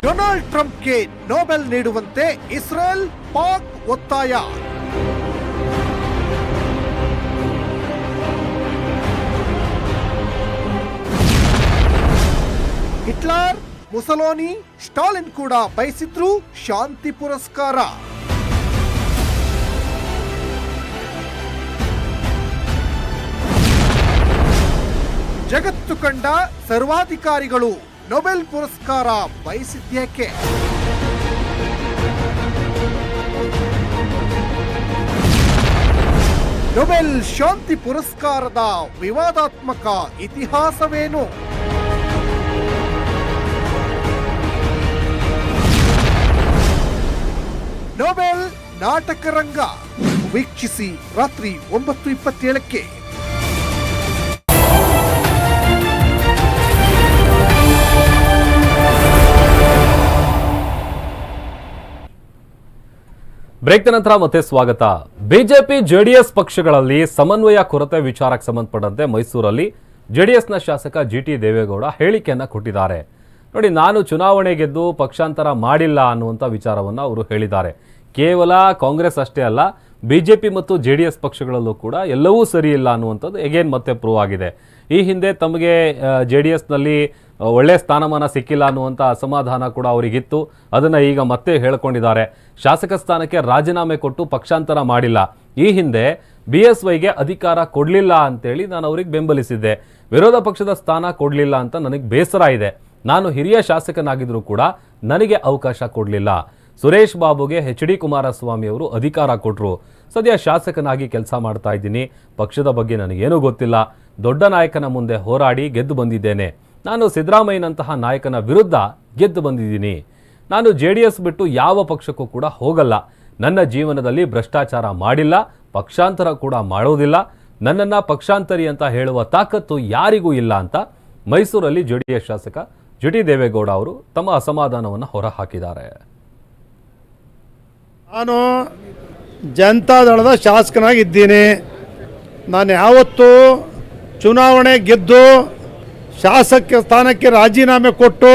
ಡೊನಾಲ್ಡ್ ಟ್ರಂಪ್ಗೆ ನೋಬೆಲ್ ನೀಡುವಂತೆ ಇಸ್ರೇಲ್ ಪಾಕ್ ಒತ್ತಾಯ. ಮುಸಲೋನಿ, ಸ್ಟಾಲಿನ್ ಕೂಡ ಬಯಸಿದ್ರು ಶಾಂತಿ ಪುರಸ್ಕಾರ. ಜಗತ್ತು ಕಂಡ ಸರ್ವಾಧಿಕಾರಿಗಳು ನೊಬೆಲ್ ಪುರಸ್ಕಾರ ಬಯಸಿದ್ಯಾಕೆ? ನೊಬೆಲ್ ಶಾಂತಿ ಪುರಸ್ಕಾರದ ವಿವಾದಾತ್ಮಕ ಇತಿಹಾಸವೇನು? ನೊಬೆಲ್ ನಾಟಕ ರಂಗ. ವೀಕ್ಷಿಸಿ ರಾತ್ರಿ ಒಂಬತ್ತು ಇಪ್ಪತ್ತೇಳಕ್ಕೆ. ಬ್ರೇಕ್ ನಂತರ ಮತ್ತೆ ಸ್ವಾಗತ. ಬಿಜೆಪಿ, ಜೆಡಿಎಸ್ ಪಕ್ಷಗಳಲ್ಲಿ ಸಮನ್ವಯ ಕೊರತೆ ವಿಚಾರಕ್ಕೆ ಸಂಬಂಧಪಟ್ಟಂತೆ ಮೈಸೂರಲ್ಲಿ ಜೆಡಿಎಸ್ನ ಶಾಸಕ ಜಿ ಟಿ ದೇವೇಗೌಡ ಹೇಳಿಕೆಯನ್ನು ಕೊಟ್ಟಿದ್ದಾರೆ. ನೋಡಿ, ನಾನು ಚುನಾವಣೆ ಗೆದ್ದು ಪಕ್ಷಾಂತರ ಮಾಡಿಲ್ಲ ಅನ್ನುವಂಥ ವಿಚಾರವನ್ನು ಅವರು ಹೇಳಿದ್ದಾರೆ. ಕೇವಲ ಕಾಂಗ್ರೆಸ್ ಅಷ್ಟೇ ಅಲ್ಲ, ಬಿಜೆಪಿ ಮತ್ತು ಜೆ ಡಿ ಎಸ್ ಪಕ್ಷಗಳಲ್ಲೂ ಕೂಡ ಎಲ್ಲವೂ ಸರಿ ಇಲ್ಲ ಅನ್ನುವಂಥದ್ದು ಎಗೇನ್ ಮತ್ತೆ ಪ್ರೂವ್ ಆಗಿದೆ. ಈ ಹಿಂದೆ ತಮಗೆ ಜೆ ಡಿ ಎಸ್ನಲ್ಲಿ ಒಳ್ಳೆಯ ಸ್ಥಾನಮಾನ ಸಿಕ್ಕಿಲ್ಲ ಅನ್ನುವಂಥ ಅಸಮಾಧಾನ ಕೂಡ ಅವರಿಗಿತ್ತು. ಅದನ್ನು ಈಗ ಮತ್ತೆ ಹೇಳಿಕೊಂಡಿದ್ದಾರೆ. ಶಾಸಕ ಸ್ಥಾನಕ್ಕೆ ರಾಜೀನಾಮೆ ಕೊಟ್ಟು ಪಕ್ಷಾಂತರ ಮಾಡಿಲ್ಲ. ಈ ಹಿಂದೆ ಬಿ ಎಸ್ ವೈಗೆ ಅಧಿಕಾರ ಕೊಡಲಿಲ್ಲ ಅಂತೇಳಿ ನಾನು ಅವ್ರಿಗೆ ಬೆಂಬಲಿಸಿದ್ದೆ. ವಿರೋಧ ಪಕ್ಷದ ಸ್ಥಾನ ಕೊಡಲಿಲ್ಲ ಅಂತ ನನಗೆ ಬೇಸರ ಇದೆ. ನಾನು ಹಿರಿಯ ಶಾಸಕನಾಗಿದ್ದರೂ ಕೂಡ ನನಗೆ ಅವಕಾಶ ಕೊಡಲಿಲ್ಲ. ಸುರೇಶ್ ಬಾಬುಗೆ ಎಚ್ ಡಿ ಕುಮಾರಸ್ವಾಮಿ ಅವರು ಅಧಿಕಾರ ಕೊಟ್ಟರು ಸದ್ಯ ಶಾಸಕನಾಗಿ ಕೆಲಸ ಮಾಡ್ತಾ ಇದ್ದೀನಿ. ಪಕ್ಷದ ಬಗ್ಗೆ ನನಗೇನೂ ಗೊತ್ತಿಲ್ಲ. ದೊಡ್ಡ ನಾಯಕನ ಮುಂದೆ ಹೋರಾಡಿ ಗೆದ್ದು ಬಂದಿದ್ದೇನೆ. ನಾನು ಸಿದ್ದರಾಮಯ್ಯನಂತಹ ನಾಯಕನ ವಿರುದ್ಧ ಗೆದ್ದು ಬಂದಿದ್ದೀನಿ. ನಾನು ಜೆ ಡಿ ಎಸ್ ಬಿಟ್ಟು ಯಾವ ಪಕ್ಷಕ್ಕೂ ಕೂಡ ಹೋಗಲ್ಲ. ನನ್ನ ಜೀವನದಲ್ಲಿ ಭ್ರಷ್ಟಾಚಾರ ಮಾಡಿಲ್ಲ. ಪಕ್ಷಾಂತರ ಕೂಡ ಮಾಡೋದಿಲ್ಲ. ನನ್ನನ್ನು ಪಕ್ಷಾಂತರಿ ಅಂತ ಹೇಳುವ ತಾಕತ್ತು ಯಾರಿಗೂ ಇಲ್ಲ ಅಂತ ಮೈಸೂರಲ್ಲಿ ಜೆ ಡಿ ಎಸ್ ಶಾಸಕ ಜಿ ಟಿ ದೇವೇಗೌಡ ಅವರು ತಮ್ಮ ಅಸಮಾಧಾನವನ್ನು ಹೊರಹಾಕಿದ್ದಾರೆ. ನಾನು ಜನತಾದಳದ ಶಾಸಕನಾಗಿದ್ದೀನಿ. ನಾನು ಯಾವತ್ತೂ ಚುನಾವಣೆ ಗೆದ್ದು ಶಾಸಕ ಸ್ಥಾನಕ್ಕೆ ರಾಜೀನಾಮೆ ಕೊಟ್ಟು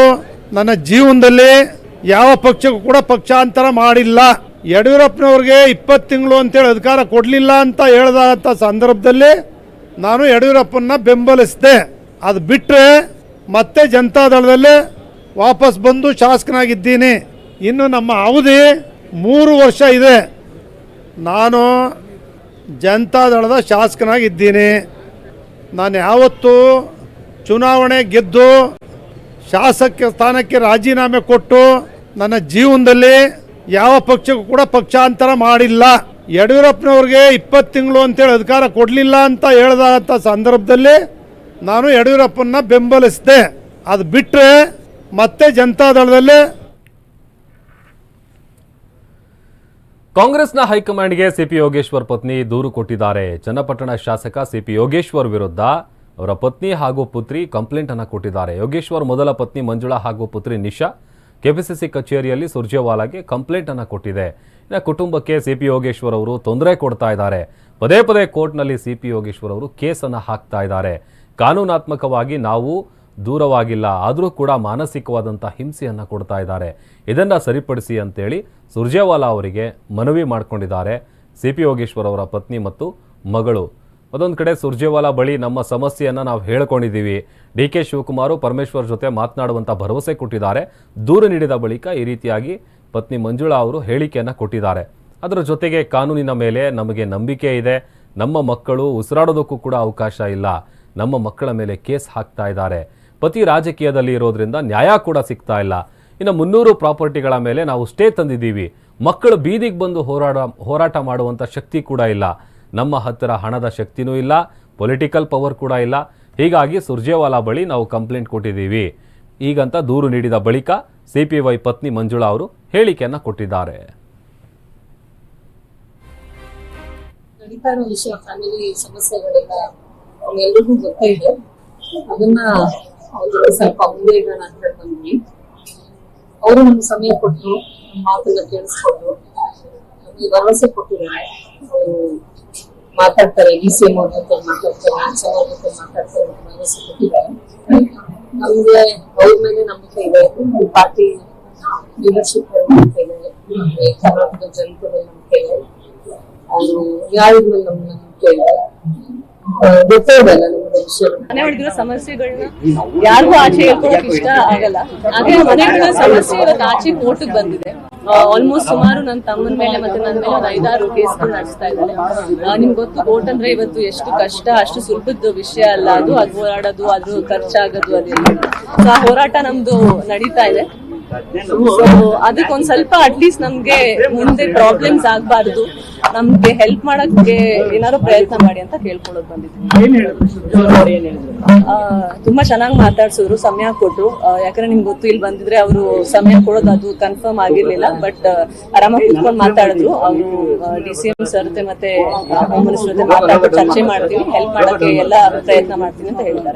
ನನ್ನ ಜೀವನದಲ್ಲಿ ಯಾವ ಪಕ್ಷಕ್ಕೂ ಕೂಡ ಪಕ್ಷಾಂತರ ಮಾಡಿಲ್ಲ. ಯಡಿಯೂರಪ್ಪನವ್ರಿಗೆ ಇಪ್ಪತ್ತು ತಿಂಗಳು ಅಂತೇಳಿ ಅಧಿಕಾರ ಕೊಡಲಿಲ್ಲ ಅಂತ ಹೇಳಿದಂಥ ಸಂದರ್ಭದಲ್ಲಿ ನಾನು ಯಡಿಯೂರಪ್ಪನ ಬೆಂಬಲಿಸಿದೆ. ಅದು ಬಿಟ್ಟರೆ ಮತ್ತೆ ಜನತಾದಳದಲ್ಲಿ ವಾಪಸ್ ಬಂದು ಶಾಸಕನಾಗಿದ್ದೀನಿ. ಇನ್ನು ನಮ್ಮ ಅವಧಿ ಮೂರು ವರ್ಷ ಇದೆ. ನಾನು ಜನತಾದಳದ ಶಾಸಕನಾಗಿದ್ದೀನಿ. ನಾನು ಯಾವತ್ತೂ ಚುನಾವಣೆ ಗೆದ್ದು ಶಾಸಕ ಸ್ಥಾನಕ್ಕೆ ರಾಜೀನಾಮೆ ಕೊಟ್ಟು ನನ್ನ ಜೀವನದಲ್ಲಿ ಯಾವ ಪಕ್ಷಕ್ಕೂ ಕೂಡ ಪಕ್ಷಾಂತರ ಮಾಡಿಲ್ಲ. ಯಡಿಯೂರಪ್ಪನವ್ರಿಗೆ ಇಪ್ಪತ್ತು ತಿಂಗಳು ಅಂತೇಳಿ ಅಧಿಕಾರ ಕೊಡಲಿಲ್ಲ ಅಂತ ಹೇಳಿದಂಥ ಸಂದರ್ಭದಲ್ಲಿ ನಾನು ಯಡಿಯೂರಪ್ಪನ ಬೆಂಬಲಿಸಿದೆ. ಅದು ಬಿಟ್ಟರೆ ಮತ್ತೆ ಜನತಾದಳದಲ್ಲಿ ಕಾಂಗ್ರೆಸ್ನ ಹೈಕಮಾಂಡ್ಗೆ ಸಿಪಿ ಯೋಗೇಶ್ವರ್ ಪತ್ನಿ ದೂರು ಕೊಟ್ಟಿದ್ದಾರೆ. ಚನ್ನಪಟ್ಟಣ ಶಾಸಕ ಸಿಪಿ ಯೋಗೇಶ್ವರ್ ವಿರುದ್ಧ ಅವರ ಪತ್ನಿ ಹಾಗೂ ಪುತ್ರಿ ಕಂಪ್ಲೇಂಟ್ ಅನ್ನು ಕೊಟ್ಟಿದ್ದಾರೆ. ಯೋಗೇಶ್ವರ್ ಮೊದಲ ಪತ್ನಿ ಮಂಜುಳಾ ಹಾಗೂ ಪುತ್ರಿ ನಿಶಾ ಕೆಪಿಸಿಸಿ ಕಚೇರಿಯಲ್ಲಿ ಸುರ್ಜೇವಾಲಾಗೆ ಕಂಪ್ಲೇಂಟ್ ಅನ್ನು ಕೊಟ್ಟಿದೆ. ಇನ್ನು ಕುಟುಂಬಕ್ಕೆ ಸಿಪಿ ಯೋಗೇಶ್ವರ್ ಅವರು ತೊಂದರೆ ಕೊಡ್ತಾ ಇದ್ದಾರೆ. ಪದೇ ಪದೇ ಕೋರ್ಟ್ನಲ್ಲಿ ಸಿಪಿ ಯೋಗೇಶ್ವರ್ ಅವರು ಕೇಸನ್ನು ಹಾಕ್ತಾ ಇದ್ದಾರೆ. ಕಾನೂನಾತ್ಮಕವಾಗಿ ನಾವು ದೂರವಾಗಿಲ್ಲ. ಆದರೂ ಕೂಡ ಮಾನಸಿಕವಾದಂಥ ಹಿಂಸೆಯನ್ನು ಕೊಡ್ತಾ ಇದ್ದಾರೆ. ಇದನ್ನು ಸರಿಪಡಿಸಿ ಅಂತೇಳಿ ಸುರ್ಜೇವಾಲಾ ಅವರಿಗೆ ಮನವಿ ಮಾಡಿಕೊಂಡಿದ್ದಾರೆ. ಸಿ ಪಿ ಯೋಗೇಶ್ವರ್ ಅವರ ಪತ್ನಿ ಮತ್ತು ಮಗಳು. ಅದೊಂದು ಕಡೆ ಸುರ್ಜೇವಾಲಾ ಬಳಿ ನಮ್ಮ ಸಮಸ್ಯೆಯನ್ನು ನಾವು ಹೇಳ್ಕೊಂಡಿದ್ದೀವಿ. ಡಿ ಕೆ ಶಿವಕುಮಾರ್ ಪರಮೇಶ್ವರ್ ಜೊತೆ ಮಾತನಾಡುವಂಥ ಭರವಸೆ ಕೊಟ್ಟಿದ್ದಾರೆ. ದೂರು ನೀಡಿದ ಬಳಿಕ ಈ ರೀತಿಯಾಗಿ ಪತ್ನಿ ಮಂಜುಳಾ ಅವರು ಹೇಳಿಕೆಯನ್ನು ಕೊಟ್ಟಿದ್ದಾರೆ. ಅದರ ಜೊತೆಗೆ ಕಾನೂನಿನ ಮೇಲೆ ನಮಗೆ ನಂಬಿಕೆ ಇದೆ. ನಮ್ಮ ಮಕ್ಕಳು ಉಸಿರಾಡೋದಕ್ಕೂ ಕೂಡ ಅವಕಾಶ ಇಲ್ಲ. ನಮ್ಮ ಮಕ್ಕಳ ಮೇಲೆ ಕೇಸ್ ಹಾಕ್ತಾ ಇದ್ದಾರೆ. ಪತಿ ರಾಜಕೀಯದಲ್ಲಿ ಇರೋದ್ರಿಂದ ನ್ಯಾಯ ಕೂಡ ಸಿಗ್ತಾ ಇಲ್ಲ. ಇನ್ನು ಮುನ್ನೂರು ಪ್ರಾಪರ್ಟಿಗಳ ಮೇಲೆ ನಾವು ಸ್ಟೇ ತಂದಿದ್ದೀವಿ. ಮಕ್ಕಳು ಬೀದಿಗೆ ಬಂದು ಹೋರಾಡ, ಹೋರಾಟ ಮಾಡುವಂಥ ಶಕ್ತಿ ಕೂಡ ಇಲ್ಲ. ನಮ್ಮ ಹತ್ತಿರ ಹಣದ ಶಕ್ತಿನೂ ಇಲ್ಲ ಪೊಲಿಟಿಕಲ್ ಪವರ್ ಕೂಡ ಇಲ್ಲ. ಹೀಗಾಗಿ ಸುರ್ಜೇವಾಲಾ ಬಳಿ ನಾವು ಕಂಪ್ಲೇಂಟ್ ಕೊಟ್ಟಿದ್ದೀವಿ. ಈಗಂತ ದೂರು ನೀಡಿದ ಬಳಿಕ ಸಿ ಪಿ ವೈ ಪತ್ನಿ ಮಂಜುಳಾ ಅವರು ಹೇಳಿಕೆಯನ್ನು ಕೊಟ್ಟಿದ್ದಾರೆ. ನಡೀತಾ ಸಮಸ್ಯೆಗಳೆಲ್ಲ ಎಲ್ರಿಗೂ ಗೊತ್ತೇ ಇದೆ. ಅದನ್ನ ಅವ್ರ ಸ್ವಲ್ಪ ಮುಂದೆ ಇಡೋಣ ಅಂತ ಬಂದ್ವಿ ಅವರು ನಮ್ಗೆ ಸಮಯ ಕೊಟ್ಟರು ನಮ್ಮ ಮಾತನ್ನ ಕೇಳಿಸ್ಕೊಂಡು ನಮ್ಗೆ ಭರವಸೆ ಕೊಟ್ಟಿದ್ದಾರೆ. ಅವರು ಮಾತಾಡ್ತಾರೆ ಡಿ ಸಿ ಎಂ ಅವ್ರ ಜೊತೆ ಮಾತಾಡ್ತಾರೆ ಅವ್ರ ಜೊತೆ ಮಾತಾಡ್ತಾರೆ ಭರವಸೆ ಕೊಟ್ಟಿದ್ದಾರೆ. ನಮ್ಗೆ ಅವ್ರ ಮೇಲೆ ನಂಬಿಕೆ ಇದೆ. ಪಾರ್ಟಿ ಲೀಡರ್ಶಿಪ್ ನಂಬಿಕೆ ಇದೆ. ಕರ್ನಾಟಕದ ಜನತೆ ನಂಬಿಕೆ ಇದೆ. ಅವರು ನ್ಯಾಯದ ಮೇಲೆ ನಮ್ಗೆ ನಂಬಿಕೆ ಇದೆ ಗೊತ್ತೇ ನಿಮ್ಗೆ ಮನೆ ಹೊಡೆದಿರೋ ಸಮಸ್ಯೆಗಳನ್ನ ಯಾರಿಗೂ ಆಚೆ ಹೇಳ್ಕೊಳಕ್ ಇಷ್ಟ ಆಗಲ್ಲ. ಹಾಗೆ ಮನೆ ಸಮಸ್ಯೆ ಇವತ್ತು ಆಚೆ ಕೋರ್ಟ್ಗೆ ಬಂದಿದೆ. ಆಲ್ಮೋಸ್ಟ್ ಸುಮಾರು ನನ್ನ ತಮ್ಮನ ಮೇಲೆ ಮತ್ತೆ ನನ್ನ ಮೇಲೆ ಒಂದು ಐದಾರು ಕೇಸ್ಗಳು ನಡೆಸ್ತಾ ಇದ್ದಾರೆ. ನಿಮ್ಗೆ ಗೊತ್ತು ಕೋರ್ಟ್ ಅಂದ್ರೆ ಇವತ್ತು ಎಷ್ಟು ಕಷ್ಟ, ಅಷ್ಟು ಸುಲಭದ ವಿಷಯ ಅಲ್ಲ ಅದು. ಅದು ಹೋರಾಡೋದು, ಅದು ಖರ್ಚಾಗೋದು ಅದೆಲ್ಲ ಆ ಹೋರಾಟ ನಮ್ದು ನಡೀತಾ ಇದೆ. ಸೊ ಅದಕ್ಕೊಂದ್ ಸ್ವಲ್ಪ ಅಟ್ಲೀಸ್ಟ್ ನಮ್ಗೆ ಮುಂದೆ ಪ್ರಾಬ್ಲಮ್ಸ್ ಆಗ್ಬಾರ್ದು. ನಮ್ಗೆ ಹೆಲ್ಪ್ ಮಾಡಕ್ಕೆ ಏನಾದ್ರು ಪ್ರಯತ್ನ ಮಾಡಿ ಅಂತ ಕೇಳ್ಕೊಳ್ಳೋದು ಬಂದಿದ್ದೀನಿ ತುಂಬಾ ಚೆನ್ನಾಗಿ ಮಾತಾಡ್ಸಿದ್ರು ಸಮಯ ಕೊಟ್ಟರು ಯಾಕಂದ್ರೆ ನಿಮ್ಗೆ ಗೊತ್ತು ಇಲ್ಲಿ ಬಂದಿದ್ರೆ ಅವರು ಸಮಯ ಕೊಡೋದು ಅದು ಕನ್ಫರ್ಮ್ ಆಗಿರ್ಲಿಲ್ಲ ಬಟ್ ಆರಾಮಾಗಿ ಕುತ್ಕೊಂಡು ಮಾತಾಡಿದ್ರು. ಅವರು ಡಿ ಸಿ ಎಂ ಸರ್ ಜೊತೆ ಮತ್ತೆ ಹೋಮ್ ಮಿನಿಸ್ಟರ್ ಜೊತೆ ಮಾತಾಡ್ಬಿಟ್ಟು ಚರ್ಚೆ ಮಾಡ್ತೀನಿ ಹೆಲ್ಪ್ ಮಾಡಕ್ಕೆ ಎಲ್ಲ ಪ್ರಯತ್ನ ಮಾಡ್ತೀನಿ ಅಂತ ಹೇಳಿದ್ದಾರೆ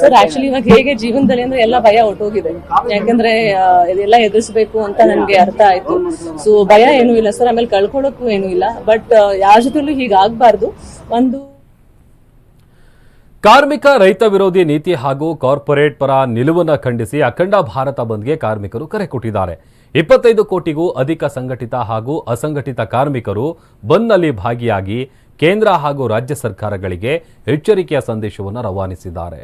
ಸರ್ ಆಕ್ಚುಲಿ ಇವಾಗ ಹೇಗೆ ಜೀವನದಲ್ಲಿ ಅಂದ್ರೆ ಎಲ್ಲ ಭಯ ಹೊಟ್ಟೋಗಿದೆ ಯಾಕಂದ್ರೆ ಇದೆಲ್ಲ ಎದುರಿಸಬೇಕು ಅಂತ ನನ್ಗೆ ಅರ್ಥ ಆಯ್ತು. ಸೊ ಭಯ ಏನು ಇಲ್ಲ. ಸರ್ ಆಮೇಲೆ ಕಳ್ಕೊಳ್ಳೋಕ್ಕೂ ಏನು ಇಲ್ಲ. ಬಟ್ ಯಾರ ಜೊತೆಲೂ ಹೀಗಾಗಬಾರ್ದು ಒಂದು ಕಾರ್ಮಿಕ ರೈತ ವಿರೋಧಿ ನೀತಿ ಹಾಗೂ ಕಾರ್ಪೊರೇಟ್ ಪರ ನಿಲುವನ್ನು ಖಂಡಿಸಿ ಅಖಂಡ ಭಾರತ ಬಂದ್ಗೆ ಕಾರ್ಮಿಕರು ಕರೆ ಕೊಟ್ಟಿದ್ದಾರೆ. ಇಪ್ಪತ್ತೈದು ಕೋಟಿಗೂ ಅಧಿಕ ಸಂಘಟಿತ ಹಾಗೂ ಅಸಂಘಟಿತ ಕಾರ್ಮಿಕರು ಬಂದ್ನಲ್ಲಿ ಭಾಗಿಯಾಗಿ ಕೇಂದ್ರ ಹಾಗೂ ರಾಜ್ಯ ಸರ್ಕಾರಗಳಿಗೆ ಎಚ್ಚರಿಕೆಯ ಸಂದೇಶವನ್ನು ರವಾನಿಸಿದ್ದಾರೆ.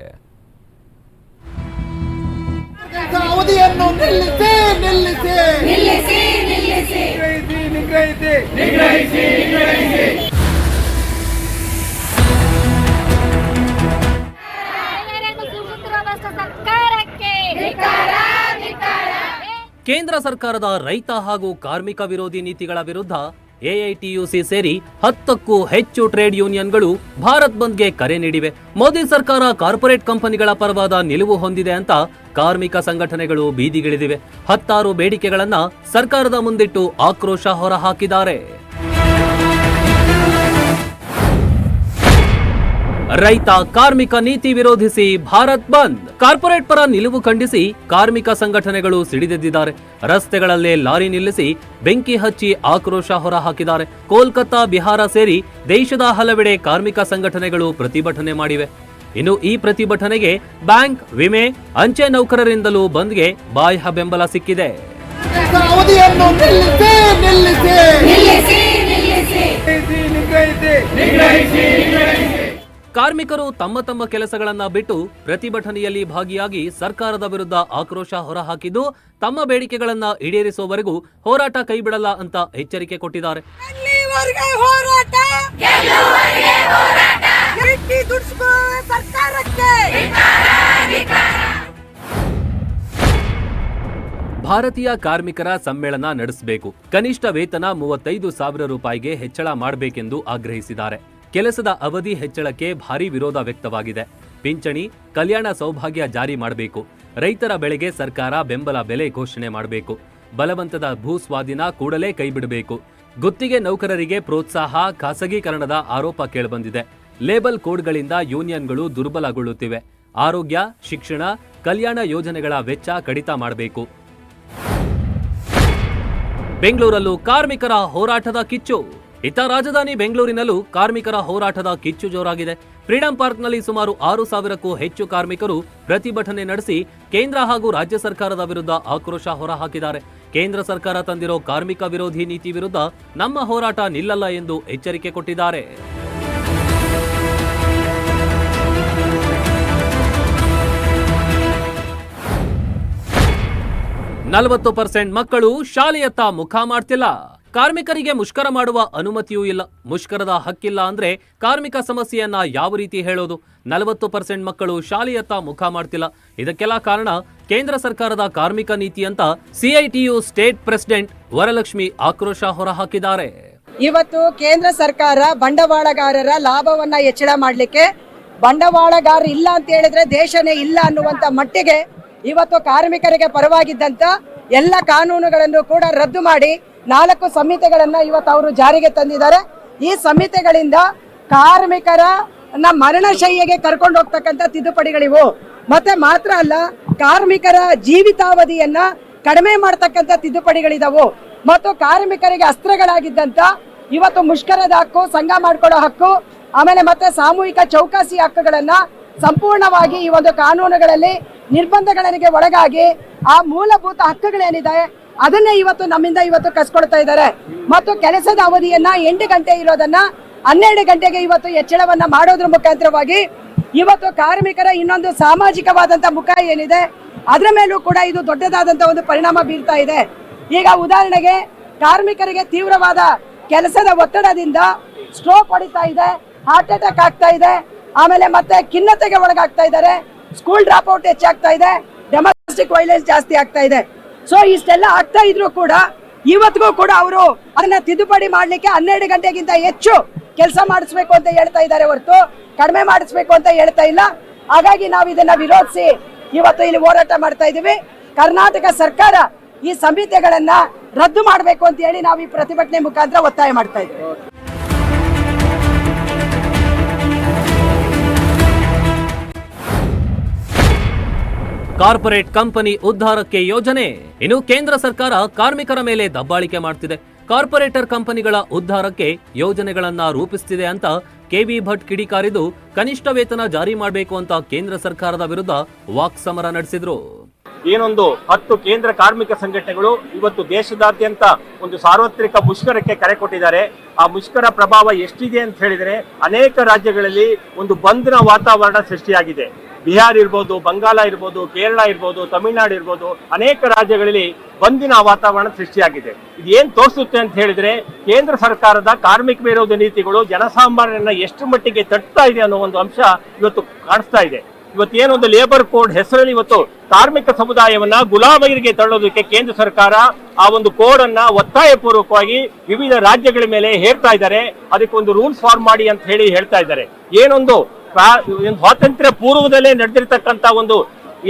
ಕೇಂದ್ರ ಸರ್ಕಾರದ ರೈತ ಹಾಗೂ ಕಾರ್ಮಿಕ ವಿರೋಧಿ ನೀತಿಗಳ ವಿರುದ್ಧ ಎಐಟಿಯುಸಿ ಸೇರಿ ಹತ್ತಕ್ಕೂ ಹೆಚ್ಚು ಟ್ರೇಡ್ ಯೂನಿಯನ್ಗಳು ಭಾರತ್ ಬಂದ್ಗೆ ಕರೆ ನೀಡಿವೆ. ಮೋದಿ ಸರ್ಕಾರ ಕಾರ್ಪೊರೇಟ್ ಕಂಪನಿಗಳ ಪರವಾದ ನಿಲುವು ಹೊಂದಿದೆ ಅಂತ ಕಾರ್ಮಿಕ ಸಂಘಟನೆಗಳು ಬೀದಿಗಿಳಿದಿವೆ. ಹತ್ತಾರು ಬೇಡಿಕೆಗಳನ್ನ ಸರ್ಕಾರದ ಮುಂದಿಟ್ಟು ಆಕ್ರೋಶ ಹೊರಹಾಕಿದ್ದಾರೆ. ರೈತ ಕಾರ್ಮಿಕ ನೀತಿ ವಿರೋಧಿಸಿ ಭಾರತ್ ಬಂದ್. ಕಾರ್ಪೊರೇಟ್ ಪರ ನಿಲುವು ಖಂಡಿಸಿ ಕಾರ್ಮಿಕ ಸಂಘಟನೆಗಳು ಸಿಡಿದೆದ್ದಿದ್ದಾರೆ. ರಸ್ತೆಗಳಲ್ಲೇ ಲಾರಿ ನಿಲ್ಲಿಸಿ ಬೆಂಕಿ ಹಚ್ಚಿ ಆಕ್ರೋಶ ಹೊರಹಾಕಿದ್ದಾರೆ. ಕೋಲ್ಕತ್ತಾ ಬಿಹಾರ ಸೇರಿ ದೇಶದ ಹಲವೆಡೆ ಕಾರ್ಮಿಕ ಸಂಘಟನೆಗಳು ಪ್ರತಿಭಟನೆ ಮಾಡಿವೆ. ಇನ್ನು ಈ ಪ್ರತಿಭಟನೆಗೆ ಬ್ಯಾಂಕ್ ವಿಮೆ ಅಂಚೆ ನೌಕರರಿಂದಲೂ ಬಂದ್ಗೆ ಬಾಹ್ಯ ಬೆಂಬಲ ಸಿಕ್ಕಿದೆ. ನಿಲ್ಲಿಸಿ ಕಾರ್ಮಿಕರು ತಮ್ಮ ತಮ್ಮ ಕೆಲಸಗಳನ್ನ ಬಿಟ್ಟು ಪ್ರತಿಭಟನೆಯಲ್ಲಿ ಭಾಗಿಯಾಗಿ ಸರ್ಕಾರದ ವಿರುದ್ಧ ಆಕ್ರೋಶ ಹೊರಹಾಕಿದ್ದು ತಮ್ಮ ಬೇಡಿಕೆಗಳನ್ನ ಈಡೇರಿಸುವವರೆಗೂ ಹೋರಾಟ ಕೈಬಿಡಲ್ಲ ಅಂತ ಎಚ್ಚರಿಕೆ ಕೊಟ್ಟಿದ್ದಾರೆ. ಭಾರತೀಯ ಕಾರ್ಮಿಕರ ಸಮ್ಮೇಳನ ನಡೆಸಬೇಕು. ಕನಿಷ್ಠ ವೇತನ ಮೂವತ್ತೈದು ಸಾವಿರ ರೂಪಾಯಿಗೆ ಹೆಚ್ಚಳ ಮಾಡಬೇಕೆಂದು ಆಗ್ರಹಿಸಿದ್ದಾರೆ. ಕೆಲಸದ ಅವಧಿ ಹೆಚ್ಚಳಕ್ಕೆ ಭಾರಿ ವಿರೋಧ ವ್ಯಕ್ತವಾಗಿದೆ. ಪಿಂಚಣಿ, ಕಲ್ಯಾಣ ಸೌಭಾಗ್ಯ ಜಾರಿ ಮಾಡಬೇಕು. ರೈತರ ಬೆಳೆಗೆ ಸರ್ಕಾರ ಬೆಂಬಲ ಬೆಲೆ ಘೋಷಣೆ ಮಾಡಬೇಕು. ಬಲವಂತದ ಭೂ ಸ್ವಾಧೀನ ಕೂಡಲೇ ಕೈಬಿಡಬೇಕು. ಗುತ್ತಿಗೆ ನೌಕರರಿಗೆ ಪ್ರೋತ್ಸಾಹ, ಖಾಸಗೀಕರಣದ ಆರೋಪ ಕೇಳಬಂದಿದೆ. ಲೇಬಲ್ ಕೋಡ್ಗಳಿಂದ ಯೂನಿಯನ್ಗಳು ದುರ್ಬಲಗೊಳ್ಳುತ್ತಿವೆ. ಆರೋಗ್ಯ, ಶಿಕ್ಷಣ, ಕಲ್ಯಾಣ ಯೋಜನೆಗಳ ವೆಚ್ಚ ಕಡಿತ ಮಾಡಬೇಕು. ಬೆಂಗಳೂರಲ್ಲೂ ಕಾರ್ಮಿಕರ ಹೋರಾಟದ ಕಿಚ್ಚು. ಇತ್ತ ರಾಜಧಾನಿ ಬೆಂಗಳೂರಿನಲ್ಲೂ ಕಾರ್ಮಿಕರ ಹೋರಾಟದ ಕಿಚ್ಚು ಜೋರಾಗಿದೆ. ಫ್ರೀಡಂ ಪಾರ್ಕ್ನಲ್ಲಿ ಸುಮಾರು ಆರು ಸಾವಿರಕ್ಕೂ ಹೆಚ್ಚು ಕಾರ್ಮಿಕರು ಪ್ರತಿಭಟನೆ ನಡೆಸಿ ಕೇಂದ್ರ ಹಾಗೂ ರಾಜ್ಯ ಸರ್ಕಾರದ ವಿರುದ್ಧ ಆಕ್ರೋಶ ಹೊರಹಾಕಿದ್ದಾರೆ. ಕೇಂದ್ರ ಸರ್ಕಾರ ತಂದಿರೋ ಕಾರ್ಮಿಕ ವಿರೋಧಿ ನೀತಿ ವಿರುದ್ಧ ನಮ್ಮ ಹೋರಾಟ ನಿಲ್ಲಲ್ಲ ಎಂದು ಎಚ್ಚರಿಕೆ ಕೊಟ್ಟಿದ್ದಾರೆ. ನಲವತ್ತು ಪರ್ಸೆಂಟ್ ಮಕ್ಕಳು ಶಾಲೆಯತ್ತ ಮುಖ ಮಾಡ್ತಿಲ್ಲ. ಕಾರ್ಮಿಕರಿಗೆ ಮುಷ್ಕರ ಮಾಡುವ ಅನುಮತಿಯೂ ಇಲ್ಲ. ಮುಷ್ಕರದ ಹಕ್ಕಿಲ್ಲ ಅಂದ್ರೆ ಕಾರ್ಮಿಕ ಸಮಸ್ಯೆಯನ್ನ ಯಾವ ರೀತಿ ಹೇಳೋದು? ನಲವತ್ತು ಪರ್ಸೆಂಟ್ ಮಕ್ಕಳು ಶಾಲೆಯತ್ತ ಮುಖ ಮಾಡ್ತಿಲ್ಲ. ಇದಕ್ಕೆಲ್ಲ ಕಾರಣ ಕೇಂದ್ರ ಸರ್ಕಾರದ ಕಾರ್ಮಿಕ ನೀತಿ ಅಂತ ಸಿಐಟಿಯು ಸ್ಟೇಟ್ ಪ್ರೆಸಿಡೆಂಟ್ ವರಲಕ್ಷ್ಮಿ ಆಕ್ರೋಶ ಹೊರಹಾಕಿದ್ದಾರೆ. ಇವತ್ತು ಕೇಂದ್ರ ಸರ್ಕಾರ ಬಂಡವಾಳಗಾರರ ಲಾಭವನ್ನ ಹೆಚ್ಚಳ ಮಾಡಲಿಕ್ಕೆ ಬಂಡವಾಳಗಾರ ಇಲ್ಲ ಅಂತ ಹೇಳಿದ್ರೆ ದೇಶನೇ ಇಲ್ಲ ಅನ್ನುವಂತ ಮಟ್ಟಿಗೆ ಇವತ್ತು ಕಾರ್ಮಿಕರಿಗೆ ಪರವಾಗಿದ್ದಂತ ಎಲ್ಲ ಕಾನೂನುಗಳನ್ನು ಕೂಡ ರದ್ದು ಮಾಡಿ ನಾಲ್ಕು ಸಮಿತಿಗಳನ್ನು ಇವತ್ತು ಅವರು ಜಾರಿಗೆ ತಂದಿದ್ದಾರೆ. ಈ ಸಂಹಿತೆಗಳಿಂದ ಕಾರ್ಮಿಕರ ಮರಣಶಯ್ಯೆಗೆ ಕರ್ಕೊಂಡು ಹೋಗ್ತಕ್ಕಂಥ ತಿದ್ದುಪಡಿಗಳಿವು. ಮತ್ತೆ ಮಾತ್ರ ಅಲ್ಲ, ಕಾರ್ಮಿಕರ ಜೀವಿತಾವಧಿಯನ್ನ ಕಡಿಮೆ ಮಾಡ್ತಕ್ಕಂಥ ತಿದ್ದುಪಡಿಗಳಿದಾವು. ಮತ್ತು ಕಾರ್ಮಿಕರಿಗೆ ಅಸ್ತ್ರಗಳಾಗಿದ್ದಂತ ಇವತ್ತು ಮುಷ್ಕರದ ಹಕ್ಕು, ಸಂಘ ಮಾಡ್ಕೊಳ್ಳೋ ಹಕ್ಕು, ಆಮೇಲೆ ಮತ್ತೆ ಸಾಮೂಹಿಕ ಚೌಕಾಸಿ ಹಕ್ಕುಗಳನ್ನ ಸಂಪೂರ್ಣವಾಗಿ ಈ ಒಂದು ಕಾನೂನುಗಳಲ್ಲಿ ನಿರ್ಬಂಧಗಳಿಗೆ ಒಳಗಾಗಿ ಆ ಮೂಲಭೂತ ಹಕ್ಕುಗಳೇನಿದೆ ಅದನ್ನೇ ಇವತ್ತು ನಮ್ಮಿಂದ ಇವತ್ತು ಕಸ್ಕೊಡ್ತಾ ಇದ್ದಾರೆ. ಮತ್ತು ಕೆಲಸದ ಅವಧಿಯನ್ನ ಎಂಟು ಗಂಟೆ ಇರೋದನ್ನ ಹನ್ನೆರಡು ಗಂಟೆಗೆ ಇವತ್ತು ಹೆಚ್ಚಳವನ್ನ ಮಾಡೋದ್ರ ಮುಖಾಂತರವಾಗಿ ಇವತ್ತು ಕಾರ್ಮಿಕರ ಇನ್ನೊಂದು ಸಾಮಾಜಿಕವಾದಂತ ಮುಖ ಏನಿದೆ, ಅದರ ಮೇಲೂ ಕೂಡ ಇದು ದೊಡ್ಡದಾದಂತ ಒಂದು ಪರಿಣಾಮ ಬೀರ್ತಾ ಇದೆ. ಈಗ ಉದಾಹರಣೆಗೆ ಕಾರ್ಮಿಕರಿಗೆ ತೀವ್ರವಾದ ಕೆಲಸದ ಒತ್ತಡದಿಂದ ಸ್ಟ್ರೋಕ್ ಹೊಡಿತಾ ಇದೆ, ಹಾರ್ಟ್ ಅಟ್ಯಾಕ್ ಆಗ್ತಾ ಇದೆ, ಆಮೇಲೆ ಮತ್ತೆ ಖಿನ್ನತೆಗೆ ಒಳಗಾಗ್ತಾ ಇದ್ದಾರೆ, ಸ್ಕೂಲ್ ಡ್ರಾಪ್ ಔಟ್ ಹೆಚ್ಚಾಗ್ತಾ ಇದೆ, ಡೊಮೆಸ್ಟಿಕ್ ವೈಲೆನ್ಸ್ ಜಾಸ್ತಿ ಆಗ್ತಾ ಇದೆ. ಸೊ ಇಷ್ಟೆಲ್ಲ ಆಗ್ತಾ ಇದ್ರು ಕೂಡ ಇವತ್ತಿಗೂ ಕೂಡ ಅವರು ಅದನ್ನ ತಿದ್ದುಪಡಿ ಮಾಡ್ಲಿಕ್ಕೆ ಹನ್ನೆರಡು ಗಂಟೆಗಿಂತ ಹೆಚ್ಚು ಕೆಲಸ ಮಾಡಿಸ್ಬೇಕು ಅಂತ ಹೇಳ್ತಾ ಇದ್ದಾರೆ ಹೊರತು, ಕಡಿಮೆ ಮಾಡಿಸ್ಬೇಕು ಅಂತ ಹೇಳ್ತಾ ಇಲ್ಲ. ಹಾಗಾಗಿ ನಾವು ಇದನ್ನ ವಿರೋಧಿಸಿ ಇವತ್ತು ಇಲ್ಲಿ ಹೋರಾಟ ಮಾಡ್ತಾ ಇದೀವಿ ಕರ್ನಾಟಕ ಸರ್ಕಾರ ಈ ಸಂಹಿತೆಗಳನ್ನ ರದ್ದು ಮಾಡಬೇಕು ಅಂತ ಹೇಳಿ ನಾವು ಈ ಪ್ರತಿಭಟನೆ ಮುಖಾಂತರ ಒತ್ತಾಯ ಮಾಡ್ತಾ ಇದ್ದೀವಿ. ಕಾರ್ಪೊರೇಟ್ ಕಂಪನಿ ಉದ್ಧಾರಕ್ಕೆ ಯೋಜನೆ. ಇನ್ನು ಕೇಂದ್ರ ಸರ್ಕಾರ ಕಾರ್ಮಿಕರ ಮೇಲೆ ದಬ್ಬಾಳಿಕೆ ಮಾಡ್ತಿದೆ. ಕಾರ್ಪೊರೇಟರ್ ಕಂಪನಿಗಳ ಉದ್ಧಾರಕ್ಕೆ ಯೋಜನೆಗಳನ್ನ ರೂಪಿಸ್ತಿದೆ ಅಂತ ಕೆವಿ ಭಟ್ ಕಿಡಿಕಾರಿದು ಕನಿಷ್ಠ ವೇತನ ಜಾರಿ ಮಾಡಬೇಕು ಅಂತ ಕೇಂದ್ರ ಸರ್ಕಾರದ ವಿರುದ್ಧ ವಾಕ್ ಸಮರ ನಡೆಸಿದ್ರು. ಏನೊಂದು ಹತ್ತು ಕೇಂದ್ರ ಕಾರ್ಮಿಕ ಸಂಘಟನೆಗಳು ಇವತ್ತು ದೇಶದಾದ್ಯಂತ ಒಂದು ಸಾರ್ವತ್ರಿಕ ಮುಷ್ಕರಕ್ಕೆ ಕರೆ ಕೊಟ್ಟಿದ್ದಾರೆ. ಆ ಮುಷ್ಕರ ಪ್ರಭಾವ ಎಷ್ಟಿದೆ ಅಂತ ಹೇಳಿದರೆ ಅನೇಕ ರಾಜ್ಯಗಳಲ್ಲಿ ಒಂದು ಬಂದ್ನ ವಾತಾವರಣ ಸೃಷ್ಟಿಯಾಗಿದೆ. ಬಿಹಾರ್ ಇರ್ಬೋದು, ಬಂಗಾಳ ಇರ್ಬೋದು, ಕೇರಳ ಇರ್ಬೋದು, ತಮಿಳುನಾಡು ಇರ್ಬೋದು, ಅನೇಕ ರಾಜ್ಯಗಳಲ್ಲಿ ಬಂದಿನ ವಾತಾವರಣ ಸೃಷ್ಟಿಯಾಗಿದೆ. ಇದು ಏನು ತೋರಿಸುತ್ತೆ ಅಂತ ಹೇಳಿದ್ರೆ, ಕೇಂದ್ರ ಸರ್ಕಾರದ ಕಾರ್ಮಿಕ ವಿರೋಧ ನೀತಿಗಳು ಜನಸಾಮಾನ್ಯರನ್ನ ಎಷ್ಟು ಮಟ್ಟಿಗೆ ತಟ್ತಾ ಇದೆ ಅನ್ನೋ ಒಂದು ಅಂಶ ಇವತ್ತು ಕಾಣಿಸ್ತಾ ಇದೆ. ಇವತ್ತು ಏನೊಂದು ಲೇಬರ್ ಕೋಡ್ ಹೆಸರಲ್ಲಿ ಇವತ್ತು ಕಾರ್ಮಿಕ ಸಮುದಾಯವನ್ನ ಗುಲಾಮಗಿರಿಗೆ ತಳ್ಳೋದಕ್ಕೆ ಕೇಂದ್ರ ಸರ್ಕಾರ ಆ ಒಂದು ಕೋಡ್ ಅನ್ನ ಒತ್ತಾಯಪೂರ್ವಕವಾಗಿ ವಿವಿಧ ರಾಜ್ಯಗಳ ಮೇಲೆ ಹೇರ್ತಾ ಇದ್ದಾರೆ. ಅದಕ್ಕೆ ಒಂದು ರೂಲ್ಸ್ ಫಾರ್ಮ್ ಮಾಡಿ ಅಂತ ಹೇಳಿ ಹೇಳ್ತಾ ಇದ್ದಾರೆ. ಏನೊಂದು ಸ್ವಾತಂತ್ರ್ಯ ಪೂರ್ವದಲ್ಲೇ ನಡೆದಿರ್ತಕ್ಕಂತ ಒಂದು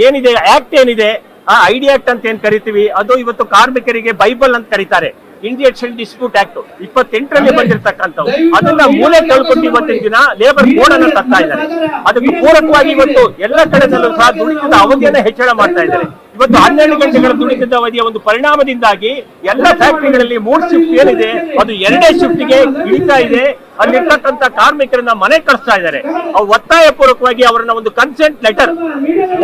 ಏನಿದೆ ಆಕ್ಟ್ ಏನಿದೆ ಆ ಐಡಿ ಆಕ್ಟ್ ಅಂತ ಏನ್ ಕರಿತೀವಿ ಅದು ಇವತ್ತು ಕಾರ್ಮಿಕರಿಗೆ ಬೈಬಲ್ ಅಂತ ಕರೀತಾರೆ. ಇಂಡಿಯನ್ ಡಿಸ್ಪ್ಯೂಟ್ ಆಕ್ಟ್ ಇಪ್ಪತ್ತೆಂಟರಲ್ಲಿ ಬಂದಿರತಕ್ಕಂಥವು ಅದನ್ನ ಮೂಲೆ ಕಳ್ಕೊಂಡು ಇವತ್ತಿನ ದಿನ ಲೇಬರ್ ಕೋಡ್ ಅನ್ನ ತರ್ತಾ ಇದ್ದಾರೆ. ಅದಕ್ಕೆ ಪೂರಕವಾಗಿ ಇವತ್ತು ಎಲ್ಲ ಕಡೆದಲ್ಲೂ ಸಹ ದುಡಿತದ ಅವಧಿಯನ್ನ ಹೆಚ್ಚಳ ಮಾಡ್ತಾ ಇದ್ದಾರೆ. ಇವತ್ತು ಹನ್ನೆರಡು ಗಂಟೆಗಳ ದುಡಿತದ ಅವಧಿಯ ಒಂದು ಪರಿಣಾಮದಿಂದಾಗಿ ಎಲ್ಲ ಫ್ಯಾಕ್ಟರಿಗಳಲ್ಲಿ ಮೂರ್ ಶಿಫ್ಟ್ ಏನಿದೆ, ಅದು ಎರಡೇ ಶಿಫ್ಟ್ಗೆ ಇಳಿತಾ ಇದೆ. ಅಲ್ಲಿರ್ತಕ್ಕಂಥ ಕಾರ್ಮಿಕರನ್ನ ಮನೆ ಕಳಿಸ್ತಾ ಇದ್ದಾರೆ. ಅವು ಒತ್ತಾಯ ಪೂರ್ವಕವಾಗಿ ಅವರನ್ನ ಒಂದು ಕನ್ಸೆಂಟ್ ಲೆಟರ್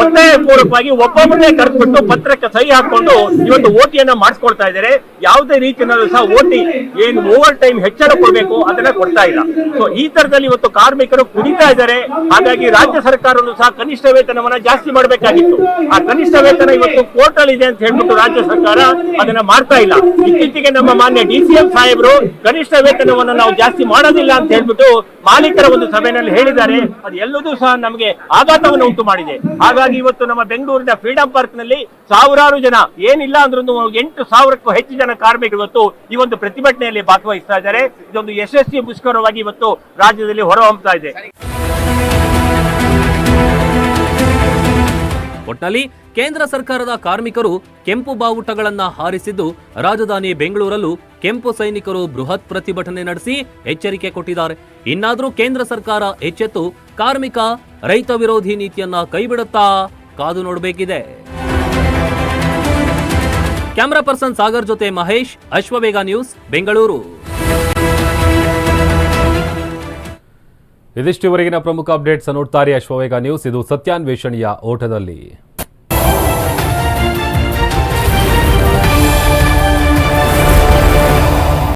ಒತ್ತಾಯ ಪೂರ್ವಕವಾಗಿ ಒಬ್ಬೊಬ್ಬನೇ ಕರೆದ್ಬಿಟ್ಟು ಪತ್ರಕ್ಕೆ ಸಹಿ ಹಾಕೊಂಡು ಇವತ್ತು ಓಟಿಯನ್ನ ಮಾಡಿಸ್ಕೊಳ್ತಾ ಇದ್ದಾರೆ. ಯಾವುದೇ ರೀತಿಯಲ್ಲೂ ಸಹ ಓಟಿ ಏನು ಓವರ್ ಟೈಮ್ ಹೆಚ್ಚಳ ಕೊಡಬೇಕು ಅದನ್ನ ಕೊಡ್ತಾ ಇಲ್ಲ. ಸೊ ಈ ತರದಲ್ಲಿ ಇವತ್ತು ಕಾರ್ಮಿಕರು ಕುಡಿತಾ ಇದ್ದಾರೆ. ಹಾಗಾಗಿ ರಾಜ್ಯ ಸರ್ಕಾರವನ್ನು ಸಹ ಕನಿಷ್ಠ ವೇತನವನ್ನ ಜಾಸ್ತಿ ಮಾಡಬೇಕಾಗಿತ್ತು. ಆ ಕನಿಷ್ಠ ವೇತನ ಇವತ್ತು ಕೋರ್ಟ್ ಅಲ್ಲಿ ಇದೆ ಅಂತ ಹೇಳ್ಬಿಟ್ಟು ರಾಜ್ಯ ಸರ್ಕಾರ ಅದನ್ನ ಮಾಡ್ತಾ ಇಲ್ಲ. ಇತ್ತೀಚೆಗೆ ನಮ್ಮ ಮಾನ್ಯ ಡಿ ಸಿ ಎಂ ಸಾಹೇಬರು ಕನಿಷ್ಠ ವೇತನವನ್ನು ನಾವು ಜಾಸ್ತಿ ಮಾಡೋದಿಲ್ಲ ಅಂತ ಹೇಳ್ಬಿಟ್ಟು ಮಾಲೀಕರ ಒಂದು ಸಭೆಯಲ್ಲಿ ಹೇಳಿದ್ದಾರೆ. ಅದು ಎಲ್ಲದೂ ಸಹ ನಮಗೆ ಆಘಾತವನ್ನು ಉಂಟು ಮಾಡಿದೆ. ಹಾಗಾಗಿ ಇವತ್ತು ನಮ್ಮ ಬೆಂಗಳೂರಿನ ಫ್ರೀಡಂ ಪಾರ್ಕ್ನಲ್ಲಿ ಸಾವಿರಾರು ಜನ, ಏನಿಲ್ಲ ಅಂದ್ರೂ ಎಂಟು ಸಾವಿರಕ್ಕೂ ಹೆಚ್ಚು ಜನ ಕಾರ್ಮಿಕರು ಇವತ್ತು ಈ ಒಂದು ಪ್ರತಿಭಟನೆಯಲ್ಲಿ ಭಾಗವಹಿಸ್ತಾ ಇದ್ದಾರೆ. ಇದೊಂದು ಯಶಸ್ವಿ ಮುಷ್ಕರವಾಗಿ ಇವತ್ತು ರಾಜ್ಯದಲ್ಲಿ ಹೊರಹೊಮ್ಮತಾ ಇದೆ. ಒಟ್ನಲ್ಲಿ ಕೇಂದ್ರ ಸರ್ಕಾರದ ಕಾರ್ಮಿಕರು ಕೆಂಪು ಬಾವುಟಗಳನ್ನು ಹಾರಿಸಿದ್ದು ರಾಜಧಾನಿ ಬೆಂಗಳೂರಲ್ಲೂ ಕೆಂಪು ಸೈನಿಕರು ಬೃಹತ್ ಪ್ರತಿಭಟನೆ ನಡೆಸಿ ಎಚ್ಚರಿಕೆ ಕೊಟ್ಟಿದ್ದಾರೆ. ಇನ್ನಾದರೂ ಕೇಂದ್ರ ಸರ್ಕಾರ ಎಚ್ಚೆತ್ತು ಕಾರ್ಮಿಕ, ರೈತ ವಿರೋಧಿ ನೀತಿಯನ್ನ ಕೈಬಿಡುತ್ತಾ ಕಾದು ನೋಡಬೇಕಿದೆ. ಕ್ಯಾಮರಾ ಪರ್ಸನ್ ಸಾಗರ್ ಜೊತೆ ಮಹೇಶ್, ಅಶ್ವವೇಗ ನ್ಯೂಸ್, ಬೆಂಗಳೂರು. ಇದಿಷ್ಟುವರೆಗಿನ ಪ್ರಮುಖ ಅಪ್ಡೇಟ್ಸ್ ನೋಡ್ತಾರೆ ಅಶ್ವವೇಗ ನ್ಯೂಸ್. ಇದು ಸತ್ಯಾನ್ವೇಷಣೆಯ ಓಟದಲ್ಲಿ.